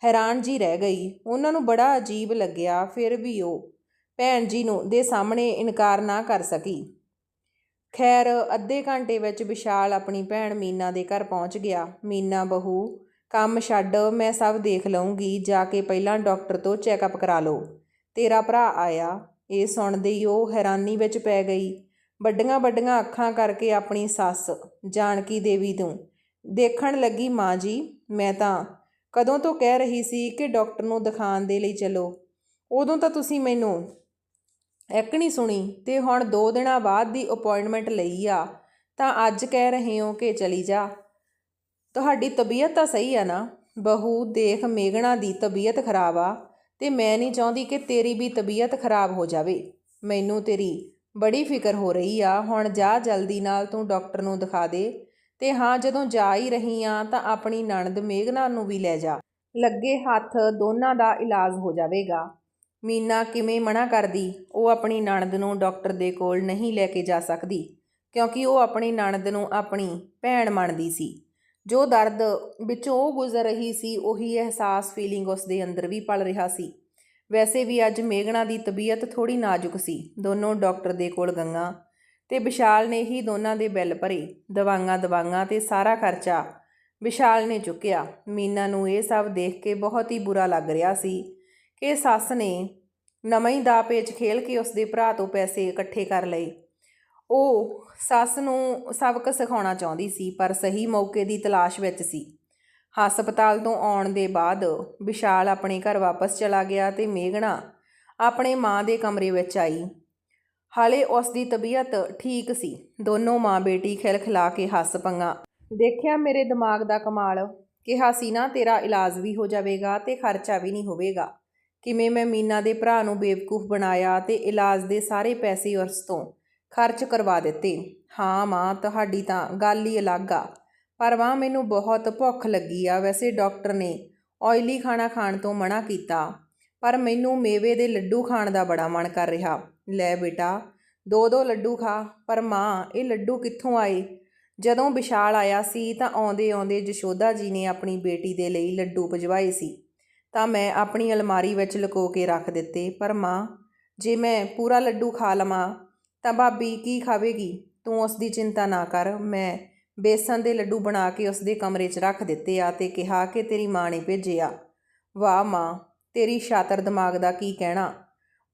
[SPEAKER 1] ਹੈਰਾਨ ਜੀ ਰਹਿ ਗਈ। ਉਹਨਾਂ ਨੂੰ ਬੜਾ ਅਜੀਬ ਲੱਗਿਆ, ਫਿਰ ਵੀ ਉਹ ਭੈਣ ਜੀ ਨੂੰ ਦੇ ਸਾਹਮਣੇ ਇਨਕਾਰ ਨਾ ਕਰ ਸਕੀ। ਖੈਰ, ਅੱਧੇ ਘੰਟੇ ਵਿੱਚ ਵਿਸ਼ਾਲ ਆਪਣੀ ਭੈਣ ਮੀਨਾ ਦੇ ਘਰ ਪਹੁੰਚ ਗਿਆ। ਮੀਨਾ, ਬਹੂ, ਕੰਮ ਛੱਡ, ਮੈਂ ਸਭ ਦੇਖ ਲਵਾਂਗੀ ਜਾ ਕੇ ਪਹਿਲਾਂ ਡਾਕਟਰ ਤੋਂ ਚੈੱਕਅਪ ਕਰਾ ਲਓ। ਤੇਰਾ ਭਰਾ ਆਇਆ। ਇਹ ਸੁਣਦੇ ਹੀ ਉਹ ਹੈਰਾਨੀ ਵਿੱਚ ਪੈ ਗਈ। ਵੱਡੀਆਂ ਵੱਡੀਆਂ ਅੱਖਾਂ ਕਰਕੇ ਆਪਣੀ ਸੱਸ, ਜਾਨਕੀ ਦੇਵੀ ਤੋਂ ਦੇਖਣ ਲੱਗੀ, ਮਾਂ ਜੀ, ਮੈਂ ਤਾਂ ਕਦੋਂ ਤੋਂ ਕਹਿ ਰਹੀ ਸੀ ਕਿ ਡਾਕਟਰ ਨੂੰ ਦਿਖਾਉਣ ਦੇ ਲਈ ਚਲੋ। ਉਦੋਂ ਤਾਂ ਤੁਸੀਂ ਮੈਨੂੰ ਇੱਕ ਨਹੀਂ ਸੁਣੀ ਤੇ ਹੁਣ 2 ਦਿਨਾਂ ਬਾਅਦ ਦੀ ਅਪਾਇੰਟਮੈਂਟ ਲਈ ਆ, ਤਾਂ ਅੱਜ ਕਹਿ ਰਹੇ ਹੋ ਕਿ ਚਲੀ ਜਾ। ਤੁਹਾਡੀ ਤਬੀਅਤ ਤਾਂ ਸਹੀ ਆ ਨਾ? ਬਹੂ, ਦੇਖ ਮੇਗਣਾ ਦੀ ਤਬੀਅਤ ਖਰਾਬ ਆ ਤੇ ਮੈਂ ਨਹੀਂ ਚਾਹੁੰਦੀ ਕਿ ਤੇਰੀ ਵੀ ਤਬੀਅਤ ਖਰਾਬ ਹੋ ਜਾਵੇ। ਮੈਨੂੰ ਤੇਰੀ ਬੜੀ ਫਿਕਰ ਹੋ ਰਹੀ ਆ, ਹੁਣ ਜਾ ਜਲਦੀ ਨਾਲ ਤੂੰ ਡਾਕਟਰ ਨੂੰ ਦਿਖਾ ਦੇ ਤੇ ਹਾਂ, ਜਦੋਂ ਜਾ ਹੀ ਰਹੀ ਆ ਤਾਂ ਆਪਣੀ ਨਣਦ ਮੇਗਨਾ ਨੂੰ ਵੀ ਲੈ ਜਾ। ਲੱਗੇ ਹੱਥ ਦੋਨਾਂ ਦਾ ਇਲਾਜ ਹੋ ਜਾਵੇਗਾ। ਮੀਨਾ ਕਿਵੇਂ ਮਨਾ ਕਰਦੀ? ਉਹ ਆਪਣੀ ਨਣਦ ਨੂੰ ਡਾਕਟਰ ਦੇ ਕੋਲ ਨਹੀਂ ਲੈ ਕੇ ਜਾ ਸਕਦੀ, ਕਿਉਂਕਿ ਉਹ ਆਪਣੀ ਨਣਦ ਨੂੰ ਆਪਣੀ ਭੈਣ ਮੰਨਦੀ ਸੀ। ਜੋ ਦਰਦ ਵਿੱਚੋਂ ਉਹ ਗੁਜ਼ਰ ਰਹੀ ਸੀ, ਉਹੀ ਅਹਿਸਾਸ ਫੀਲਿੰਗ ਉਸ ਦੇ ਅੰਦਰ ਵੀ ਪਲ ਰਿਹਾ ਸੀ। ਵੈਸੇ ਵੀ ਅੱਜ ਮੇਗਣਾ ਦੀ ਤਬੀਅਤ ਥੋੜੀ ਨਾਜ਼ੁਕ ਸੀ। ਦੋਨੋਂ ਡਾਕਟਰ ਦੇ ਕੋਲ ਗੰਗਾ ਤੇ ਵਿਸ਼ਾਲ ਨੇ ਹੀ ਦੋਨਾਂ ਦੇ ਬਿੱਲ ਭਰੇ। ਦਵਾਈਆਂ ਦਵਾਈਆਂ ਤੇ ਸਾਰਾ ਖਰਚਾ ਵਿਸ਼ਾਲ ਨੇ ਚੁੱਕਿਆ। ਮੀਨਾ ਨੂੰ ਇਹ ਸਭ ਦੇਖ ਕੇ ਬਹੁਤ ਹੀ ਬੁਰਾ ਲੱਗ ਰਿਹਾ ਸੀ। ਕਿ ਸੱਸ ਨੇ ਨਵਾਂ ਦਾ ਪੇਚ ਖੇਲ ਕੇ ਉਸ ਦੇ ਭਰਾ ਤੋਂ ਪੈਸੇ ਇਕੱਠੇ ਕਰ ਲਏ। ਉਹ ਸੱਸ ਨੂੰ ਸਬਕ ਸਿਖਾਉਣਾ ਚਾਹੁੰਦੀ ਸੀ, ਪਰ ਸਹੀ ਮੌਕੇ ਦੀ ਤਲਾਸ਼ ਵਿੱਚ ਸੀ। ਹਸਪਤਾਲ ਤੋਂ ਆਉਣ ਦੇ ਬਾਅਦ ਵਿਸ਼ਾਲ ਆਪਣੇ ਘਰ ਵਾਪਸ ਚਲਾ ਗਿਆ ਤੇ ਮੇਘਣਾ ਆਪਣੇ ਮਾਂ ਦੇ ਕਮਰੇ ਵਿੱਚ ਆਈ। ਹਾਲੇ ਉਸ ਦੀ ਤਬੀਅਤ ਠੀਕ ਸੀ। ਦੋਨੋਂ ਮਾਂ ਬੇਟੀ ਖਿਲਖਿਲਾ ਕੇ ਹੱਸ ਪੰਗਾ। ਦੇਖਿਆ ਮੇਰੇ ਦਿਮਾਗ ਦਾ ਕਮਾਲ, ਕਿਹਾ ਸੀ ਨਾ ਤੇਰਾ ਇਲਾਜ ਵੀ ਹੋ ਜਾਵੇਗਾ ਤੇ ਖਰਚਾ ਵੀ ਨਹੀਂ ਹੋਵੇਗਾ। ਕਿਵੇਂ ਮੈਂ ਮੀਨਾ ਦੇ ਭਰਾ ਨੂੰ ਬੇਵਕੂਫ ਬਣਾਇਆ ਤੇ ਇਲਾਜ ਦੇ ਸਾਰੇ ਪੈਸੇ ਉਸ ਤੋਂ ਖਰਚ ਕਰਵਾ ਦਿੱਤੇ। ਹਾਂ ਮਾਂ, ਤੁਹਾਡੀ ਤਾਂ ਗੱਲ ਹੀ ਅਲੱਗ ਆ। ਪਰ ਮਾਂ ਮੈਨੂੰ ਬਹੁਤ ਭੁੱਖ ਲੱਗੀ ਆ। ਵੈਸੇ ਡਾਕਟਰ ਨੇ ਆਇਲੀ ਖਾਣਾ ਖਾਣ ਤੋਂ ਮਨਾ ਕੀਤਾ, ਪਰ ਮੈਨੂੰ ਮੇਵੇ ਦੇ ਲੱਡੂ ਖਾਣ ਦਾ ਬੜਾ ਮਨ ਕਰ ਰਿਹਾ। ਲੈ ਬੇਟਾ, ਦੋ ਦੋ ਲੱਡੂ ਖਾ। ਪਰ ਮਾਂ, ਇਹ ਲੱਡੂ ਕਿੱਥੋਂ ਆਏ? ਜਦੋਂ ਵਿਸ਼ਾਲ ਆਇਆ ਸੀ ਤਾਂ ਆਉਂਦੇ ਆਉਂਦੇ ਜਸ਼ੋਦਾ ਜੀ ਨੇ ਆਪਣੀ ਬੇਟੀ ਦੇ ਲਈ ਲੱਡੂ ਭਜਵਾਏ ਸੀ। ਤਾਂ ਮੈਂ ਆਪਣੀ ਅਲਮਾਰੀ ਵਿੱਚ ਲੁਕੋ ਕੇ ਰੱਖ ਦਿੱਤੇ। ਪਰ ਮਾਂ, ਜੇ ਮੈਂ ਪੂਰਾ ਲੱਡੂ ਖਾ ਲਵਾਂ, ਤਾਂ ਭਾਬੀ ਕੀ ਖਾਵੇਗੀ? ਤੂੰ ਉਸ ਦੀ ਚਿੰਤਾ ਨਾ ਕਰ। ਮੈਂ ਬੇਸਨ ਦੇ ਲੱਡੂ ਬਣਾ ਕੇ ਉਸ ਦੇ ਕਮਰੇ 'ਚ ਰੱਖ ਦਿੱਤੇ ਆ ਤੇ ਕਿਹਾ ਕਿ ਤੇਰੀ ਮਾਂ ਨੇ ਭੇਜਿਆ। ਵਾਹ ਮਾਂ, ਤੇਰੀ ਸ਼ਾਤਰ ਦਿਮਾਗ ਦਾ ਕੀ ਕਹਿਣਾ?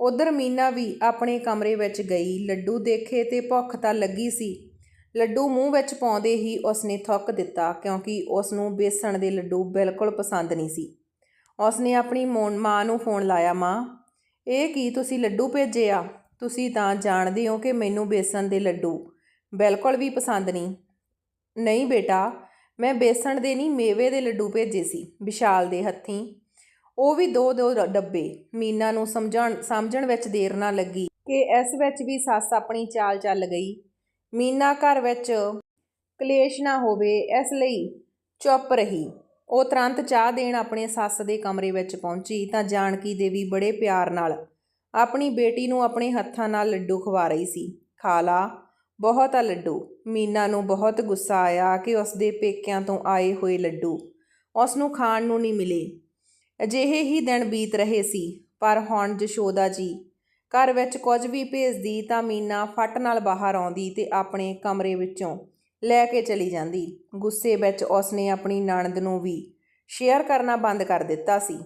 [SPEAKER 1] ਉਧਰ ਮੀਨਾ ਵੀ ਆਪਣੇ ਕਮਰੇ ਵਿੱਚ ਗਈ। ਲੱਡੂ ਦੇਖੇ ਤੇ ਭੁੱਖ ਤਾਂ ਲੱਗੀ ਸੀ। ਲੱਡੂ ਮੂੰਹ ਵਿੱਚ ਪਾਉਂਦੇ ਹੀ ਉਸਨੇ ਥੁੱਕ ਦਿੱਤਾ, ਕਿਉਂਕਿ ਉਸ ਨੂੰ ਬੇਸਣ ਦੇ ਲੱਡੂ ਬਿਲਕੁਲ ਪਸੰਦ ਨਹੀਂ ਸੀ। ਉਸ ਨੇ ਆਪਣੀ ਮੋਨ- ਮਾਂ ਨੂੰ ਫੋਨ ਲਾਇਆ, ਮਾਂ, ਇਹ ਕੀ ਤੁਸੀਂ ਲੱਡੂ ਭੇਜੇ ਆ? ਤੁਸੀਂ ਤਾਂ ਜਾਣਦੇ ਹੋ ਕਿ ਮੈਨੂੰ ਬੇਸਣ ਦੇ ਲੱਡੂ ਬਿਲਕੁਲ ਵੀ ਪਸੰਦ ਨਹੀਂ। ਨਹੀਂ ਬੇਟਾ, ਮੈਂ ਬੇਸਣ ਦੇ ਨਹੀਂ, ਮੇਵੇ ਦੇ ਲੱਡੂ ਭੇਜੇ ਸੀ, ਵਿਸ਼ਾਲ ਦੇ ਹੱਥੀਂ। ਉਹ ਵੀ ਦੋ ਦੋ ਡੱਬੇ। ਮੀਨਾ ਨੂੰ ਸਮਝਣ ਸਮਝਣ ਵਿੱਚ ਦੇਰ ਨਾ ਲੱਗੀ ਕਿ ਇਸ ਵਿੱਚ ਵੀ ਸੱਸ ਆਪਣੀ ਚਾਲ ਚੱਲ ਗਈ। ਮੀਨਾ ਘਰ ਵਿੱਚ ਕਲੇਸ਼ ਨਾ ਹੋਵੇ, ਇਸ ਲਈ ਚੁੱਪ ਰਹੀ। ਉਹ ਤੁਰੰਤ ਚਾਹ ਦੇਣ ਆਪਣੇ ਸੱਸ ਦੇ ਕਮਰੇ ਵਿੱਚ ਪਹੁੰਚੀ ਤਾਂ ਜਾਨਕੀ ਦੇਵੀ ਬੜੇ ਪਿਆਰ ਨਾਲ ਆਪਣੀ ਬੇਟੀ ਨੂੰ ਆਪਣੇ ਹੱਥਾਂ ਨਾਲ ਲੱਡੂ ਖਵਾ ਰਹੀ ਸੀ। ਖਾ ਲਾ, ਬਹੁਤ ਆ ਲੱਡੂ ਮੀਨਾ ਨੂੰ ਬਹੁਤ ਗੁੱਸਾ ਆਇਆ ਕਿ ਉਸ ਦੇ ਪੇਕਿਆਂ ਤੋਂ ਆਏ ਹੋਏ ਲੱਡੂ ਉਸ ਨੂੰ ਖਾਣ ਨੂੰ ਨਹੀਂ ਮਿਲੇ। ਅਜਿਹੇ ਹੀ ਦਿਨ ਬੀਤ ਰਹੇ ਸੀ, ਪਰ ਹੁਣ ਜਸ਼ੋਦਾ ਜੀ ਘਰ ਵਿੱਚ ਕੁਝ ਵੀ ਭੇਜਦੀ ਤਾਂ ਮੀਨਾ ਫੱਟ ਨਾਲ ਬਾਹਰ ਆਉਂਦੀ ਤੇ ਆਪਣੇ ਕਮਰੇ ਵਿੱਚੋਂ ਲੈ ਕੇ ਚਲੀ ਜਾਂਦੀ। ਗੁੱਸੇ ਵਿੱਚ ਉਸਨੇ ਆਪਣੀ ਨਣਦ ਨੂੰ ਵੀ ਸ਼ੇਅਰ ਕਰਨਾ ਬੰਦ ਕਰ ਦਿੱਤਾ ਸੀ।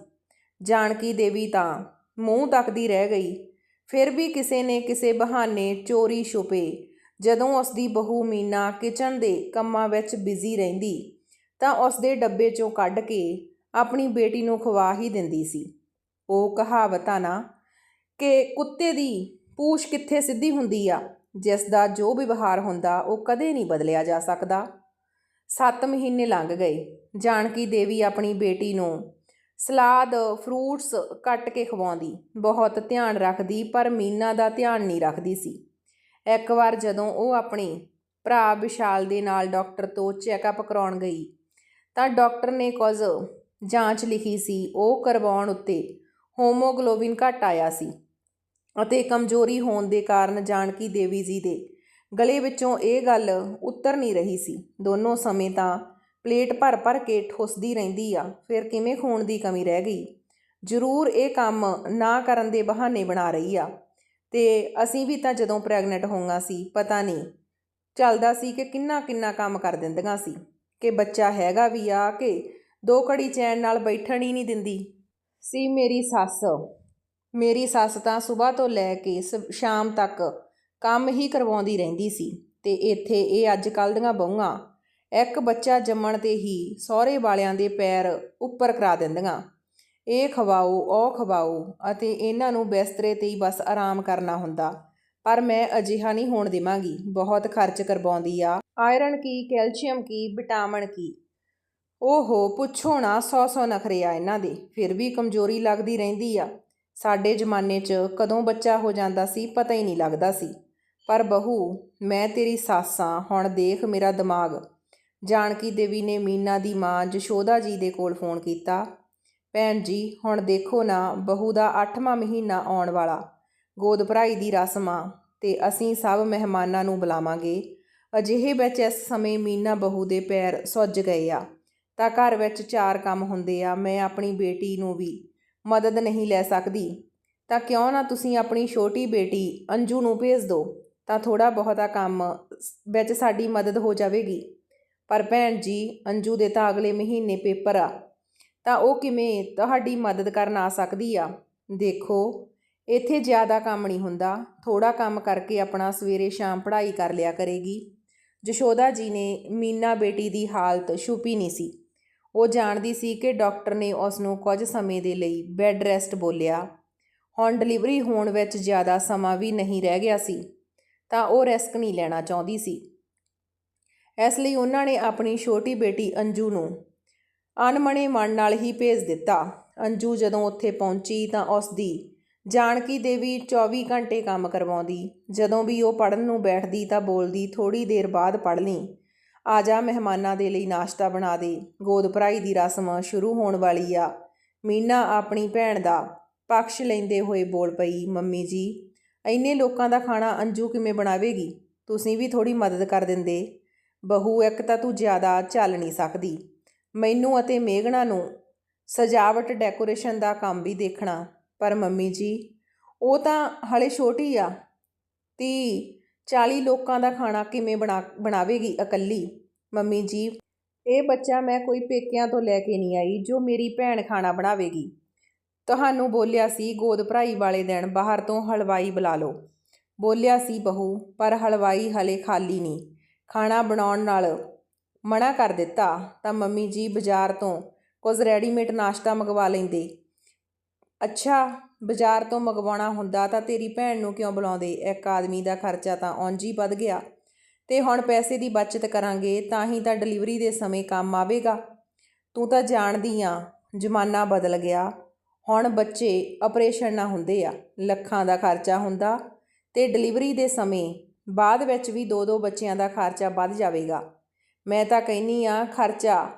[SPEAKER 1] ਜਾਨਕੀ ਦੇਵੀ ਤਾਂ ਮੂੰਹ ਤੱਕਦੀ ਰਹਿ ਗਈ। ਫਿਰ ਵੀ ਕਿਸੇ ਨੇ ਕਿਸੇ ਬਹਾਨੇ ਚੋਰੀ ਛੁਪੇ। ਜਦੋਂ ਉਸ ਦੀ ਬਹੂ ਮੀਨਾ ਕਿਚਨ ਦੇ ਕੰਮਾਂ ਵਿੱਚ ਬਿਜ਼ੀ ਰਹਿੰਦੀ, ਤਾਂ ਉਸ ਦੇ ਡੱਬੇ ਚੋਂ ਕੱਢ ਕੇ ਆਪਣੀ ਬੇਟੀ ਨੂੰ ਖਵਾ ਹੀ ਦਿੰਦੀ ਸੀ। ਉਹ ਕਹਾਵਤਾਂ ਨਾ ਕਿ ਕੁੱਤੇ ਦੀ ਪੂਛ ਕਿੱਥੇ ਸਿੱਧੀ ਹੁੰਦੀ ਆ? ਜਿਸ ਦਾ ਜੋ ਵਿਵਹਾਰ ਹੁੰਦਾ, ਉਹ ਕਦੇ ਨਹੀਂ ਬਦਲਿਆ ਜਾ ਸਕਦਾ। 7 ਮਹੀਨੇ ਲੰਘ ਗਏ। ਜਾਨਕੀ ਦੇਵੀ ਆਪਣੀ ਬੇਟੀ ਨੂੰ ਸਲਾਦ, ਫਰੂਟਸ ਕੱਟ ਕੇ ਖਵਾਉਂਦੀ। ਬਹੁਤ ਧਿਆਨ ਰੱਖਦੀ, ਪਰ ਮੀਨਾ ਦਾ ਧਿਆਨ ਨਹੀਂ ਰੱਖਦੀ ਸੀ। ਇੱਕ ਵਾਰ ਜਦੋਂ ਉਹ ਆਪਣੀ ਭਰਾ ਵਿਸ਼ਾਲ ਦੇ ਨਾਲ ਡਾਕਟਰ ਤੋਂ ਚੈੱਕਅਪ ਕਰਾਉਣ ਗਈ, ਤਾਂ ਡਾਕਟਰ ਨੇ ਕੁਝ ਜਾਂਚ ਲਿਖੀ ਸੀ। ਉਹ ਕਰਵਾਉਣ ਉੱਤੇ ਹੋਮੋਗਲੋਬਿਨ ਘਟ ਆਇਆ ਸੀ। ਅਤੇ ਕਮਜ਼ੋਰੀ ਹੋਣ ਦੇ ਕਾਰਨ ਜਾਨਕੀ ਦੇਵੀ ਜੀ ਦੇ ਗਲੇ ਵਿੱਚੋਂ ਇਹ ਗੱਲ ਉੱਤਰ ਨਹੀਂ ਰਹੀ ਸੀ। ਦੋਨੋਂ ਸਮੇਂ ਤਾਂ ਪਲੇਟ ਭਰ ਭਰ ਕੇ ਠੁੱਸਦੀ ਰਹਿੰਦੀ ਆ, ਫਿਰ ਕਿਵੇਂ ਖੂਨ ਦੀ ਕਮੀ ਰਹਿ ਗਈ? ਜ਼ਰੂਰ ਇਹ ਕੰਮ ਨਾ ਕਰਨ ਦੇ ਬਹਾਨੇ ਬਣਾ ਰਹੀ ਆ। ਤੇ ਅਸੀਂ ਵੀ ਤਾਂ ਜਦੋਂ ਪ੍ਰੈਗਨੈਂਟ ਹੋਈਆਂ ਸੀ, ਪਤਾ ਨਹੀਂ ਚੱਲਦਾ ਸੀ ਕਿ ਕਿੰਨਾ ਕਿੰਨਾ ਕੰਮ ਕਰ ਦਿੰਦੀਆਂ ਸੀ। ਕਿ ਬੱਚਾ ਹੈਗਾ ਵੀ ਆ ਕਿ ਦੋ ਘੜੀ ਚੈਨ ਨਾਲ ਬੈਠਣ ਹੀ ਨਹੀਂ ਦਿੰਦੀ। ਸੀ ਮੇਰੀ ਸੱਸ। ਮੇਰੀ ਸੱਸ ਤਾਂ ਸਵੇਰ ਤੋਂ ਲੈ ਕੇ ਸ- ਸ਼ਾਮ ਤੱਕ ਕੰਮ ਹੀ ਕਰਵਾਉਂਦੀ ਰਹਿੰਦੀ ਸੀ ਤੇ ਇੱਥੇ ਇਹ ਅੱਜ ਕੱਲ੍ਹ ਦੀਆਂ ਬਹੂਆਂ ਇੱਕ ਬੱਚਾ ਜੰਮਣ ਤੇ ਹੀ ਸਹੁਰੇ ਵਾਲਿਆਂ ਦੇ ਪੈਰ ਉੱਪਰ ਕਰਾ ਦਿੰਦੀਆਂ। ਇਹ ਖਵਾਓ, ਉਹ ਖਵਾਓ ਅਤੇ ਇਹਨਾਂ ਨੂੰ ਬਿਸਤਰੇ ਤੇ ਹੀ ਬਸ ਆਰਾਮ ਕਰਨਾ ਹੁੰਦਾ। ਪਰ ਮੈਂ ਅਜਿਹਾ ਨਹੀਂ ਹੋਣ ਦੇਵਾਂਗੀ। ਬਹੁਤ ਖਰਚ ਕਰਵਾਉਂਦੀ ਆ। ਆਇਰਨ ਕੀ, ਕੈਲਸ਼ੀਅਮ ਕੀ, ਵਿਟਾਮਿਨ ਕੀ? ਓਹੋ, ਪੁੱਛੋ ਨਾ ਸੌ ਸੌ ਨਖਰੇ ਆ ਇਹਨਾਂ ਦੇ। ਫਿਰ ਵੀ ਕਮਜ਼ੋਰੀ ਲੱਗਦੀ ਰਹਿੰਦੀ ਆ। ਸਾਡੇ ਜ਼ਮਾਨੇ 'ਚ ਕਦੋਂ ਬੱਚਾ ਹੋ ਜਾਂਦਾ ਸੀ, ਪਤਾ ਹੀ ਨਹੀਂ ਲੱਗਦਾ ਸੀ। ਪਰ ਬਹੂ, ਮੈਂ ਤੇਰੀ ਸੱਸ ਆਂ ਹੁਣ ਦੇਖ ਮੇਰਾ ਦਿਮਾਗ। ਜਾਨਕੀ ਦੇਵੀ ਨੇ ਮੀਨਾ ਦੀ ਮਾਂ ਜਸ਼ੋਦਾ ਜੀ ਦੇ ਕੋਲ ਫੋਨ ਕੀਤਾ। ਭੈਣ ਜੀ, ਹੁਣ ਦੇਖੋ ਨਾ, ਬਹੂ ਦਾ 8ਵਾਂ ਮਹੀਨਾ ਆਉਣ ਵਾਲਾ। ਗੋਦ ਭਰਾਈ ਦੀ ਰਸਮ ਆ ਤੇ ਅਸੀਂ ਸਭ ਮਹਿਮਾਨਾਂ ਨੂੰ ਬੁਲਾਵਾਂਗੇ। ਅਜਿਹੇ ਵਿੱਚ ਇਸ ਸਮੇਂ ਮੀਨਾ ਬਹੂ ਦੇ ਪੈਰ ਸੁੱਜ ਗਏ ਆ। ਤਾਂ ਘਰ ਵਿੱਚ ਚਾਰ ਕੰਮ ਹੁੰਦੇ ਆ, ਮੈਂ ਆਪਣੀ ਬੇਟੀ ਨੂੰ ਵੀ। ਮਦਦ ਨਹੀਂ ਲੈ ਸਕਦੀ। ਤਾਂ ਕਿਉਂ ਨਾ ਤੁਸੀਂ ਆਪਣੀ ਛੋਟੀ ਬੇਟੀ ਅੰਜੂ ਨੂੰ ਭੇਜ ਦਿਓ ਤਾਂ ਥੋੜਾ ਬਹੁਤਾ ਕੰਮ ਵਿੱਚ ਸਾਡੀ ਮਦਦ ਹੋ ਜਾਵੇਗੀ। ਪਰ ਭੈਣ ਜੀ, ਅੰਜੂ ਦੇ ਤਾਂ ਅਗਲੇ ਮਹੀਨੇ ਪੇਪਰ ਆ, ਤਾਂ ਉਹ ਕਿਵੇਂ ਤੁਹਾਡੀ ਮਦਦ ਕਰਨ ਆ ਸਕਦੀ ਆ? ਦੇਖੋ, ਇੱਥੇ ਜ਼ਿਆਦਾ ਕੰਮ ਨਹੀਂ ਹੁੰਦਾ ਥੋੜਾ ਕੰਮ ਕਰਕੇ ਆਪਣਾ ਸਵੇਰੇ ਸ਼ਾਮ ਪੜ੍ਹਾਈ ਕਰ ਲਿਆ ਕਰੇਗੀ। ਜਸ਼ੋਦਾ ਜੀ ਨੇ ਮੀਨਾ ਬੇਟੀ ਦੀ ਹਾਲਤ ਛੁਪੀ ਨਹੀਂ ਸੀ। ਉਹ ਜਾਣਦੀ ਸੀ ਕਿ ਡਾਕਟਰ ਨੇ ਉਸ ਨੂੰ ਕੁਝ ਸਮੇਂ ਦੇ ਲਈ ਬੈੱਡ ਰੈਸਟ ਬੋਲਿਆ। ਹੁਣ ਡਿਲੀਵਰੀ ਹੋਣ ਵਿੱਚ ਜ਼ਿਆਦਾ ਸਮਾਂ ਵੀ ਨਹੀਂ ਰਹਿ ਗਿਆ ਸੀ, ਤਾਂ ਉਹ ਰਿਸਕ ਨਹੀਂ ਲੈਣਾ ਚਾਹੁੰਦੀ ਸੀ। ਇਸ ਲਈ ਉਹਨਾਂ ਨੇ ਆਪਣੀ ਛੋਟੀ ਬੇਟੀ ਅੰਜੂ ਨੂੰ ਅਣਮਣੇ ਮਨ ਨਾਲ ਹੀ ਭੇਜ ਦਿੱਤਾ। ਅੰਜੂ ਜਦੋਂ ਉੱਥੇ ਪਹੁੰਚੀ ਤਾਂ ਉਸ ਦੀ ਜਾਨਕੀ ਦੇਵੀ 24 ਘੰਟੇ ਕੰਮ ਕਰਵਾਉਂਦੀ। ਜਦੋਂ ਵੀ ਉਹ ਪੜਨ ਨੂੰ ਬੈਠਦੀ ਤਾਂ ਬੋਲਦੀ ਥੋੜੀ ਦੇਰ ਬਾਅਦ ਪੜ ਲਈ। ਆ ਜਾ ਮਹਿਮਾਨਾਂ ਦੇ ਲਈ ਨਾਸ਼ਤਾ ਬਣਾ ਦੇ। ਗੋਦ ਭਰਾਈ ਦੀ ਰਸਮ ਸ਼ੁਰੂ ਹੋਣ ਵਾਲੀ ਆ। ਮੀਨਾ ਆਪਣੀ ਭੈਣ ਦਾ ਪਕਸ਼ ਲੈਂਦੇ ਹੋਏ ਬੋਲ ਪਈ, ਮੰਮੀ ਜੀ, ਇੰਨੇ ਲੋਕਾਂ ਦਾ ਖਾਣਾ ਅੰਜੂ ਕਿਵੇਂ ਬਣਾਵੇਗੀ? ਤੁਸੀਂ ਵੀ ਥੋੜੀ ਮਦਦ ਕਰ ਦਿੰਦੇ। ਬਹੂ ਇੱਕ ਤਾਂ ਤੂੰ ਜ਼ਿਆਦਾ ਚੱਲ ਨਹੀਂ ਸਕਦੀ। ਮੈਨੂੰ ਅਤੇ ਮੇਘਣਾ ਨੂੰ ਸਜਾਵਟ ਡੈਕੋਰੇਸ਼ਨ ਦਾ ਕੰਮ ਵੀ ਦੇਖਣਾ। ਪਰ ਮੰਮੀ ਜੀ, ਉਹ ਤਾਂ ਹਲੇ ਛੋਟੀ ਆ। ਤੀ 40 ਲੋਕਾਂ ਦਾ ਖਾਣਾ ਕਿਵੇਂ ਬਣਾ, ਬਣਾਵੇਗੀ ਇਕੱਲੀ? ਮੰਮੀ ਜੀ, ਇਹ ਬੱਚਾ ਮੈਂ ਕੋਈ ਪੇਕਿਆਂ ਤੋਂ ਲੈ ਕੇ ਨਹੀਂ ਆਈ ਜੋ ਮੇਰੀ ਭੈਣ ਖਾਣਾ ਬਣਾਵੇਗੀ। ਤੁਹਾਨੂੰ ਬੋਲਿਆ ਸੀ ਗੋਦ ਭਰਾਈ ਵਾਲੇ ਦਿਨ ਬਾਹਰ ਤੋਂ ਹਲਵਾਈ ਬੁਲਾ ਲਓ। ਬੋਲਿਆ ਸੀ ਬਹੂ, ਪਰ ਹਲਵਾਈ ਹਲੇ ਖਾਲੀ ਨਹੀਂ। ਖਾਣਾ ਬਣਾਉਣ ਨਾਲ ਮਨਾ ਕਰ ਦਿੱਤਾ ਤਾਂ ਮੰਮੀ ਜੀ ਬਾਜ਼ਾਰ ਤੋਂ ਕੁਝ ਰੈਡੀਮੇਡ ਨਾਸ਼ਤਾ ਮੰਗਵਾ ਲੈਂਦੇ। ਅੱਛਾ ਬਾਜ਼ਾਰ ਤੋਂ ਮੰਗਵਾਉਣਾ ਹੁੰਦਾ ਤਾਂ ਤੇਰੀ ਭੈਣ ਨੂੰ ਕਿਉਂ ਬੁਲਾਉਂਦੇ? ਇੱਕ ਆਦਮੀ ਦਾ ਖਰਚਾ ਤਾਂ ਉਂਝ ਹੀ ਵੱਧ ਗਿਆ। ਤੇ ਹੁਣ ਪੈਸੇ ਦੀ ਬਚਤ ਕਰਾਂਗੇ ਤਾਂ ਹੀ ਤਾਂ ਡਿਲੀਵਰੀ ਦੇ ਸਮੇਂ ਕੰਮ ਆਵੇਗਾ। ਤੂੰ ਤਾਂ ਜਾਣਦੀ ਆ, ਜ਼ਮਾਨਾ ਬਦਲ ਗਿਆ। ਹੁਣ ਬੱਚੇ ਆਪਰੇਸ਼ਨ ਨਾ ਹੁੰਦੇ ਆ, ਲੱਖਾਂ ਦਾ ਖਰਚਾ ਹੁੰਦਾ ਤੇ ਡਿਲੀਵਰੀ ਦੇ ਸਮੇਂ ਬਾਅਦ ਵਿੱਚ ਵੀ ਦੋ ਦੋ ਬੱਚਿਆਂ ਦਾ ਖਰਚਾ ਵੱਧ ਜਾਵੇਗਾ। ਮੈਂ ਤਾਂ ਕਹਿੰਨੀ ਆ, ਖਰਚਾ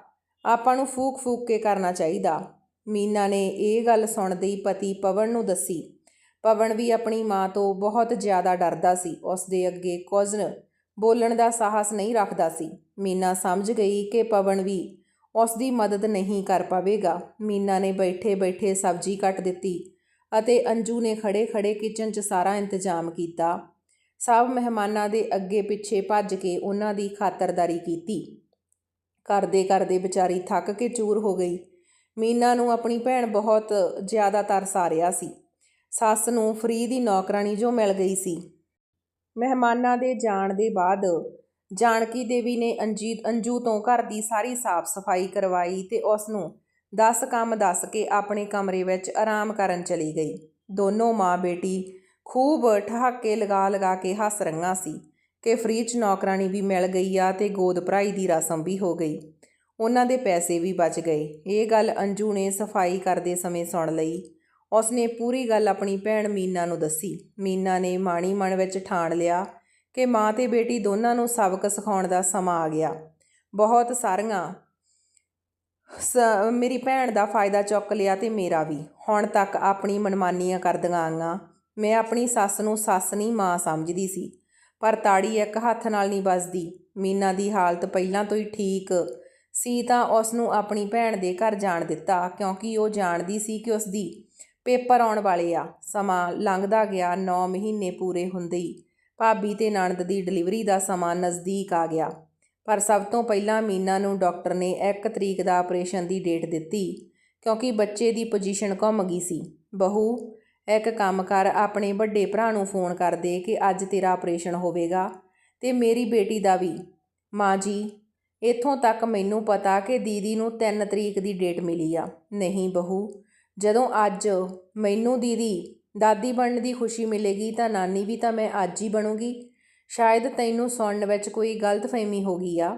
[SPEAKER 1] ਆਪਾਂ ਨੂੰ ਫੂਕ ਫੂਕ ਕੇ ਕਰਨਾ ਚਾਹੀਦਾ। ਮੀਨਾ ਨੇ ਇਹ ਗੱਲ ਸੁਣਦੇ ਹੀ ਪਤੀ ਪਵਨ ਨੂੰ ਦੱਸੀ। ਪਵਨ ਵੀ ਆਪਣੀ ਮਾਂ ਤੋਂ ਬਹੁਤ ਜ਼ਿਆਦਾ ਡਰਦਾ ਸੀ। ਉਸ ਦੇ ਅੱਗੇ ਕੁਝ ਬੋਲਣ ਦਾ ਸਾਹਸ ਨਹੀਂ ਰੱਖਦਾ ਸੀ। ਮੀਨਾ ਸਮਝ ਗਈ ਕਿ ਪਵਨ ਵੀ ਉਸ ਦੀ ਮਦਦ ਨਹੀਂ ਕਰ ਪਾਵੇਗਾ। ਮੀਨਾ ਨੇ ਬੈਠੇ ਬੈਠੇ ਸਬਜ਼ੀ ਕੱਟ ਦਿੱਤੀ ਅਤੇ ਅੰਜੂ ਨੇ ਖੜੇ ਖੜੇ ਕਿਚਨ 'ਚ ਸਾਰਾ ਇੰਤਜ਼ਾਮ ਕੀਤਾ। ਸਭ ਮਹਿਮਾਨਾਂ ਦੇ ਅੱਗੇ ਪਿੱਛੇ ਭੱਜ ਕੇ ਉਹਨਾਂ ਦੀ ਖਾਤਰਦਾਰੀ ਕੀਤੀ। ਕਰਦੇ ਕਰਦੇ ਵਿਚਾਰੀ ਥੱਕ ਕੇ ਚੂਰ ਹੋ ਗਈ। ਮੀਨਾ ਨੂੰ ਆਪਣੀ ਭੈਣ ਬਹੁਤ ਜ਼ਿਆਦਾ ਤਰਸ ਆ ਰਿਹਾ ਸੀ। ਸੱਸ ਨੂੰ ਫਰੀ ਦੀ ਨੌਕਰਾਨੀ ਜੋ ਮਿਲ ਗਈ ਸੀ। ਮਹਿਮਾਨਾਂ ਦੇ ਜਾਣ ਦੇ ਬਾਅਦ ਜਾਨਕੀ ਦੇਵੀ ਨੇ ਅੰਜੀਤ, ਅੰਜੂ ਤੋਂ ਘਰ ਦੀ ਸਾਰੀ ਸਾਫ਼ ਸਫ਼ਾਈ ਕਰਵਾਈ ਤੇ ਉਸ ਨੂੰ 10 ਕੰਮ ਦੱਸ ਕੇ ਆਪਣੇ ਕਮਰੇ ਵਿੱਚ ਆਰਾਮ ਕਰਨ ਚਲੀ ਗਈ। ਦੋਨੋਂ ਮਾਂ ਬੇਟੀ ਖੂਬ ਠਹਾਕੇ ਲਗਾ ਲਗਾ ਕੇ ਹੱਸ ਰਹੀਆਂ ਸੀ ਕਿ ਫਰੀ 'ਚ ਨੌਕਰਾਨੀ ਵੀ ਮਿਲ ਗਈ ਆ ਤੇ ਗੋਦ ਭਰਾਈ ਦੀ ਰਸਮ ਵੀ ਹੋ ਗਈ। ਉਹਨਾਂ ਦੇ ਪੈਸੇ ਵੀ ਬਚ ਗਏ। ਇਹ ਗੱਲ ਅੰਜੂ ਨੇ ਸਫ਼ਾਈ ਕਰਦੇ ਸਮੇਂ ਸੁਣ ਲਈ। ਉਸਨੇ ਪੂਰੀ ਗੱਲ ਆਪਣੀ ਭੈਣ ਮੀਨਾ ਨੂੰ ਦੱਸੀ। ਮੀਨਾ ਨੇ ਮਾਣੀ ਮਨ ਵਿੱਚ ਠਾਣ ਲਿਆ ਕਿ ਮਾਂ ਤੇ ਬੇਟੀ ਦੋਨਾਂ ਨੂੰ ਸਬਕ ਸਿਖਾਉਣ ਦਾ ਸਮਾਂ ਆ ਗਿਆ। ਬਹੁਤ ਸਾਰੀਆਂ ਸ- ਮੇਰੀ ਭੈਣ ਦਾ ਫਾਇਦਾ ਚੁੱਕ ਲਿਆ ਤੇ ਮੇਰਾ ਵੀ। ਹੁਣ ਤੱਕ ਆਪਣੀ ਮਨਮਾਨੀਆਂ ਕਰਦੀਆਂ ਆਈਆਂ। ਮੈਂ ਆਪਣੀ ਸੱਸ ਨੂੰ ਸੱਸ ਨਹੀਂ, ਮਾਂ ਸਮਝਦੀ ਸੀ। ਪਰ ਤਾੜੀ ਇੱਕ ਹੱਥ ਨਾਲ ਨਹੀਂ ਵੱਜਦੀ। ਮੀਨਾ ਦੀ ਹਾਲਤ ਪਹਿਲਾਂ ਤੋਂ ਹੀ ਠੀਕ ਸੀ ਤਾਂ ਉਸ ਨੂੰ ਆਪਣੀ ਭੈਣ ਦੇ ਘਰ ਜਾਣ ਦਿੱਤਾ, ਕਿਉਂਕਿ ਉਹ ਜਾਣਦੀ ਸੀ ਕਿ ਉਸ ਦੀ ਪੇਪਰ ਆਉਣ ਵਾਲੇ ਆ। ਸਮਾਂ ਲੰਘਦਾ ਗਿਆ 9 ਮਹੀਨੇ ਪੂਰੇ ਹੁੰਦੇ ਹੀ। ਭਾਬੀ ਤੇ ਨਣਦ ਦੀ ਡਿਲੀਵਰੀ ਦਾ ਸਮਾਂ ਨਜ਼ਦੀਕ ਆ ਗਿਆ। ਪਰ ਸਭ ਤੋਂ ਪਹਿਲਾਂ ਮੀਨਾ ਨੂੰ ਡਾਕਟਰ ਨੇ 1 ਤਰੀਕ ਦਾ ਆਪਰੇਸ਼ਨ ਦੀ ਡੇਟ ਦਿੱਤੀ, ਕਿਉਂਕਿ ਬੱਚੇ ਦੀ ਪੋਜੀਸ਼ਨ ਘੁੰਮ ਗਈ ਸੀ। ਬਹੂ, ਇੱਕ ਕੰਮ ਕਰ, ਆਪਣੇ ਵੱਡੇ ਭਰਾ ਨੂੰ ਫੋਨ ਕਰ ਦੇ ਕਿ ਅੱਜ ਤੇਰਾ ਆਪਰੇਸ਼ਨ ਹੋਵੇਗਾ ਤੇ ਮੇਰੀ ਬੇਟੀ ਦਾ ਵੀ। ਮਾਂ ਜੀ ਇੱਥੋਂ ਤੱਕ ਮੈਨੂੰ ਪਤਾ ਕਿ ਦੀਦੀ ਨੂੰ 3 ਤਰੀਕ ਦੀ ਡੇਟ ਮਿਲੀ ਆ। ਨਹੀਂ ਬਹੂ, ਜਦੋਂ ਅੱਜ ਮੈਨੂੰ ਦੀਦੀ, ਦਾਦੀ ਬਣਨ ਦੀ ਖੁਸ਼ੀ ਮਿਲੇਗੀ ਤਾਂ ਨਾਨੀ ਵੀ ਤਾਂ ਮੈਂ ਅੱਜ ਹੀ ਬਣੂਗੀ। ਸ਼ਾਇਦ ਤੈਨੂੰ ਸੁਣਨ ਵਿੱਚ ਕੋਈ ਗਲਤਫਹਿਮੀ ਹੋ ਗਈ ਆ।